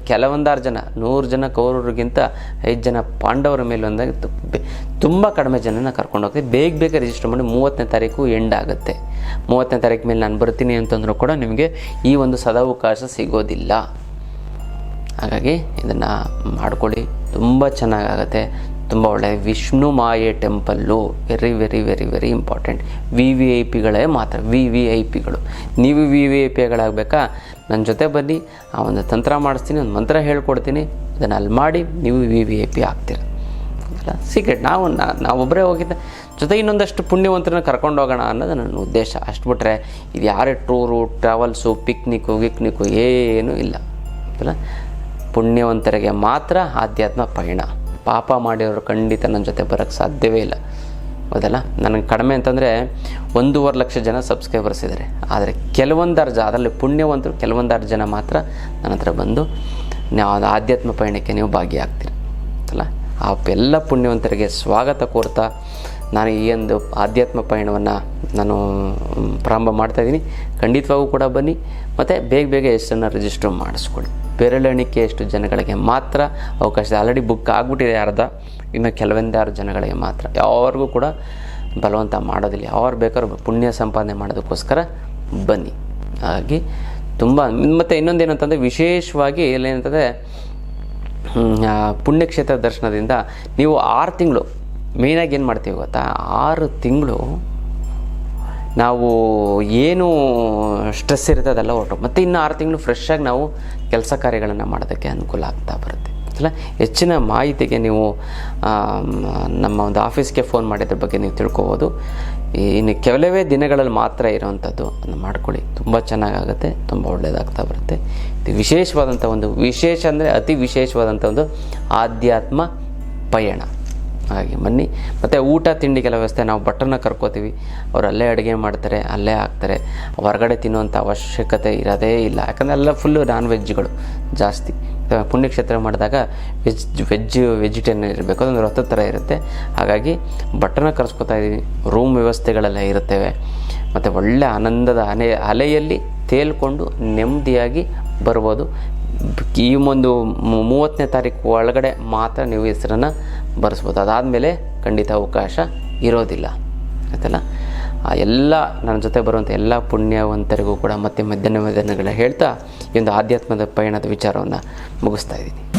ಕೆಲವೊಂದಾರು ಜನ, ನೂರು ಜನ ಕೌರವರಿಗಿಂತ ಐದು ಜನ ಪಾಂಡವರ ಮೇಲೆ ಒಂದಾಗಿ ತುಂಬ ಕಡಿಮೆ ಜನನ ಕರ್ಕೊಂಡು ಹೋಗ್ತೀವಿ. ಬೇಗ ಬೇಗ ರಿಜಿಸ್ಟರ್ ಮಾಡಿ ಮೂವತ್ತನೇ ತಾರೀಕು ಎಂಡ್ ಆಗುತ್ತೆ. ಮೂವತ್ತನೇ ತಾರೀಕು ಮೇಲೆ ನಾನು ಬರ್ತೀನಿ ಅಂತಂದ್ರೂ ಕೂಡ ನಿಮಗೆ ಈ ಒಂದು ಸದಾವಕಾಶ ಸಿಗೋದಿಲ್ಲ. ಹಾಗಾಗಿ ಇದನ್ನು ಮಾಡ್ಕೊಳ್ಳಿ. ತುಂಬ ಚೆನ್ನಾಗಾಗತ್ತೆ. ತುಂಬ ಒಳ್ಳೆಯ Vishnu Maya temple. Very very very very important V V I ಪಿಗಳೇ ಮಾತ್ರ. ವಿ ವಿ ಐ ಪಿಗಳು ನೀವು ವಿ ವಿ ಐ ಪಿಗಳಾಗಬೇಕಾ ನನ್ನ ಜೊತೆ ಬನ್ನಿ. ಆ ಒಂದು ತಂತ್ರ ಮಾಡಿಸ್ತೀನಿ, ಒಂದು ಮಂತ್ರ ಹೇಳ್ಕೊಡ್ತೀನಿ. ಅದನ್ನು ಅಲ್ಲಿ ಮಾಡಿ ನೀವು ವಿ ವಿ ಐ ಪಿ ಆಗ್ತೀರ. ಅಲ್ಲ ಸೀಕ್ರೆಟ್ ನಾವು ನಾವೊಬ್ಬರೇ ಹೋಗಿದ್ದೆ ಜೊತೆ ಇನ್ನೊಂದಷ್ಟು ಪುಣ್ಯವಂತರನ್ನ ಕರ್ಕೊಂಡು ಹೋಗೋಣ ಅನ್ನೋದು ನನ್ನ ಉದ್ದೇಶ. ಅಷ್ಟು ಬಿಟ್ಟರೆ ಇದು ಯಾರೇ ಟೂರು ಟ್ರಾವೆಲ್ಸು ಪಿಕ್ನಿಕ್ಕು ಗಿಕ್ನಿಕ್ಕು ಏನೂ ಇಲ್ಲ. ಅಲ್ಲ ಪುಣ್ಯವಂತರಿಗೆ ಮಾತ್ರ ಆಧ್ಯಾತ್ಮ ಪಯಣ ಪಾಪ ಮಾಡಿರೋರು ಖಂಡಿತ ನನ್ನ ಜೊತೆ ಬರೋಕ್ಕೆ ಸಾಧ್ಯವೇ ಇಲ್ಲ. ಹೌದಲ್ಲ? ನನಗೆ ಕಡಿಮೆ ಅಂತಂದರೆ ಒಂದೂವರೆ ಲಕ್ಷ ಜನ ಸಬ್ಸ್ಕ್ರೈಬರ್ಸ್ ಇದ್ದಾರೆ ಆದರೆ ಕೆಲವೊಂದಾರು ಜ ಅದರಲ್ಲಿ ಪುಣ್ಯವಂತರು ಕೆಲವೊಂದಾರು ಜನ ಮಾತ್ರ ನನ್ನ ಹತ್ರ ಬಂದು ನಾವು ಆಧ್ಯಾತ್ಮ ಪಯಣಕ್ಕೆ ನೀವು ಭಾಗಿಯಾಗ್ತೀರಿ. ಅಲ್ಲ ಆ ಎಲ್ಲ ಪುಣ್ಯವಂತರಿಗೆ ಸ್ವಾಗತ ಕೋರ್ತಾ ನಾನು ಈ ಒಂದು ಆಧ್ಯಾತ್ಮ ಪಯಣವನ್ನು ನಾನು ಪ್ರಾರಂಭ ಪ್ರಾರಂಭ ಮಾಡ್ತಾಯಿದ್ದೀನಿ ಖಂಡಿತವಾಗೂ ಕೂಡ ಬನ್ನಿ. ಮತ್ತು ಬೇಗ ಬೇಗ ಎಷ್ಟನ್ನು ರಿಜಿಸ್ಟರ್ ಮಾಡಿಸ್ಕೊಳ್ಳಿ. ಬೆರಳೆಣಿಕೆ ಎಷ್ಟು ಜನಗಳಿಗೆ ಮಾತ್ರ ಅವಕಾಶ ಆಲ್ರೆಡಿ ಬುಕ್ ಆಗಿಬಿಟ್ಟಿದೆ ಅರ್ಧ ಇನ್ನು ಕೆಲವೊಂದಾರು ಜನಗಳಿಗೆ ಮಾತ್ರ. ಯಾರಿಗೂ ಕೂಡ ಬಲವಂತ ಮಾಡೋದಿಲ್ಲ. ಯಾರು ಬೇಕಾದ್ರೂ ಪುಣ್ಯ ಸಂಪಾದನೆ ಮಾಡೋದಕ್ಕೋಸ್ಕರ ಬನ್ನಿ. ಹಾಗಾಗಿ ತುಂಬ ಮತ್ತು ಇನ್ನೊಂದು ಅಂತಂದರೆ ವಿಶೇಷವಾಗಿ ಆ, ಪುಣ್ಯಕ್ಷೇತ್ರ ದರ್ಶನದಿಂದ ನೀವು ಆರು ತಿಂಗಳು ಮೇಯ್ನಾಗಿ ಏನು ಮಾಡ್ತೀವಿ ಗೊತ್ತಾ? ಆರು ತಿಂಗಳು ನಾವು ಏನು ಸ್ಟ್ರೆಸ್ ಇರುತ್ತೆ ಅದೆಲ್ಲ ಹೊರಟು. ಮತ್ತು ಇನ್ನು ಆರು ತಿಂಗಳು ಫ್ರೆಶ್ಶಾಗಿ ನಾವು ಕೆಲಸ ಕಾರ್ಯಗಳನ್ನು ಮಾಡೋದಕ್ಕೆ ಅನುಕೂಲ ಆಗ್ತಾ ಬರುತ್ತೆ. ಅಲ್ಲ, ಹೆಚ್ಚಿನ ಮಾಹಿತಿಗೆ ನೀವು ನಮ್ಮ ಒಂದು ಆಫೀಸ್ಗೆ ಫೋನ್ ಮಾಡಿದ್ರ ಬಗ್ಗೆ ನೀವು ತಿಳ್ಕೊಬೋದು. ಇನ್ನು ಕೆಲವೇ ದಿನಗಳಲ್ಲಿ ಮಾತ್ರ ಇರೋವಂಥದ್ದು ಅದನ್ನು ಮಾಡ್ಕೊಳ್ಳಿ. ತುಂಬ ಚೆನ್ನಾಗಾಗುತ್ತೆ, ತುಂಬ ಒಳ್ಳೆಯದಾಗ್ತಾ ಬರುತ್ತೆ. ಇದು ವಿಶೇಷವಾದಂಥ ಒಂದು ವಿಶೇಷ ಅಂದರೆ ಅತಿ ವಿಶೇಷವಾದಂಥ ಒಂದು ಆಧ್ಯಾತ್ಮ ಪಯಣ. ಹಾಗೆ ಬನ್ನಿ. ಮತ್ತು ಊಟ ತಿಂಡಿಗೆಲ್ಲ ವ್ಯವಸ್ಥೆ ನಾವು ಬಟ್ಟನ್ನು ಕರ್ಕೋತೀವಿ. ಅವ್ರು ಅಲ್ಲೇ ಅಡುಗೆ ಮಾಡ್ತಾರೆ, ಅಲ್ಲೇ ಹಾಕ್ತಾರೆ. ಹೊರಗಡೆ ತಿನ್ನುವಂಥ ಅವಶ್ಯಕತೆ ಇರೋದೇ ಇಲ್ಲ. ಯಾಕಂದರೆ ಎಲ್ಲ ಫುಲ್ಲು ನಾನ್ ವೆಜ್ಗಳು ಜಾಸ್ತಿ ಪುಣ್ಯಕ್ಷೇತ್ರ ಮಾಡಿದಾಗ ವೆಜ್ ವೆಜ್ ವೆಜಿಟೇರಿಯನ್ ಇರಬೇಕು. ಅದೊಂದು ರಥದ ಥರ ಇರುತ್ತೆ. ಹಾಗಾಗಿ ಬಟ್ಟನ ಕರೆಸ್ಕೊತಾ ಇದ್ದೀವಿ ರೂಮ್ ವ್ಯವಸ್ಥೆಗಳೆಲ್ಲ ಇರುತ್ತವೆ. ಮತ್ತು ಒಳ್ಳೆ ಆನಂದದ ಅನೆ ಅಲೆಯಲ್ಲಿ ತೇಲ್ಕೊಂಡು ನೆಮ್ಮದಿಯಾಗಿ ಬರ್ಬೋದು. ಈ ಒಂದು ಮೂವತ್ತನೇ ತಾರೀಕು ಒಳಗಡೆ ಮಾತ್ರ ನೀವು ಹೆಸರನ್ನು ಬರೆಸ್ಬೋದು. ಅದಾದಮೇಲೆ ಖಂಡಿತ ಅವಕಾಶ ಇರೋದಿಲ್ಲ. ಆಯ್ತಲ್ಲ? ಆ ಎಲ್ಲ ನನ್ನ ಜೊತೆ ಬರುವಂಥ ಎಲ್ಲ ಪುಣ್ಯವಂತರಿಗೂ ಕೂಡ ಮತ್ತೆ ಮಧ್ಯಾಹ್ನ ಮಧ್ಯಾಹ್ನಗಳ ಹೇಳ್ತಾ ಈ ಒಂದು ಆಧ್ಯಾತ್ಮದ ಪಯಣದ ವಿಚಾರವನ್ನು ಮುಗಿಸ್ತಾ ಇದ್ದೀನಿ.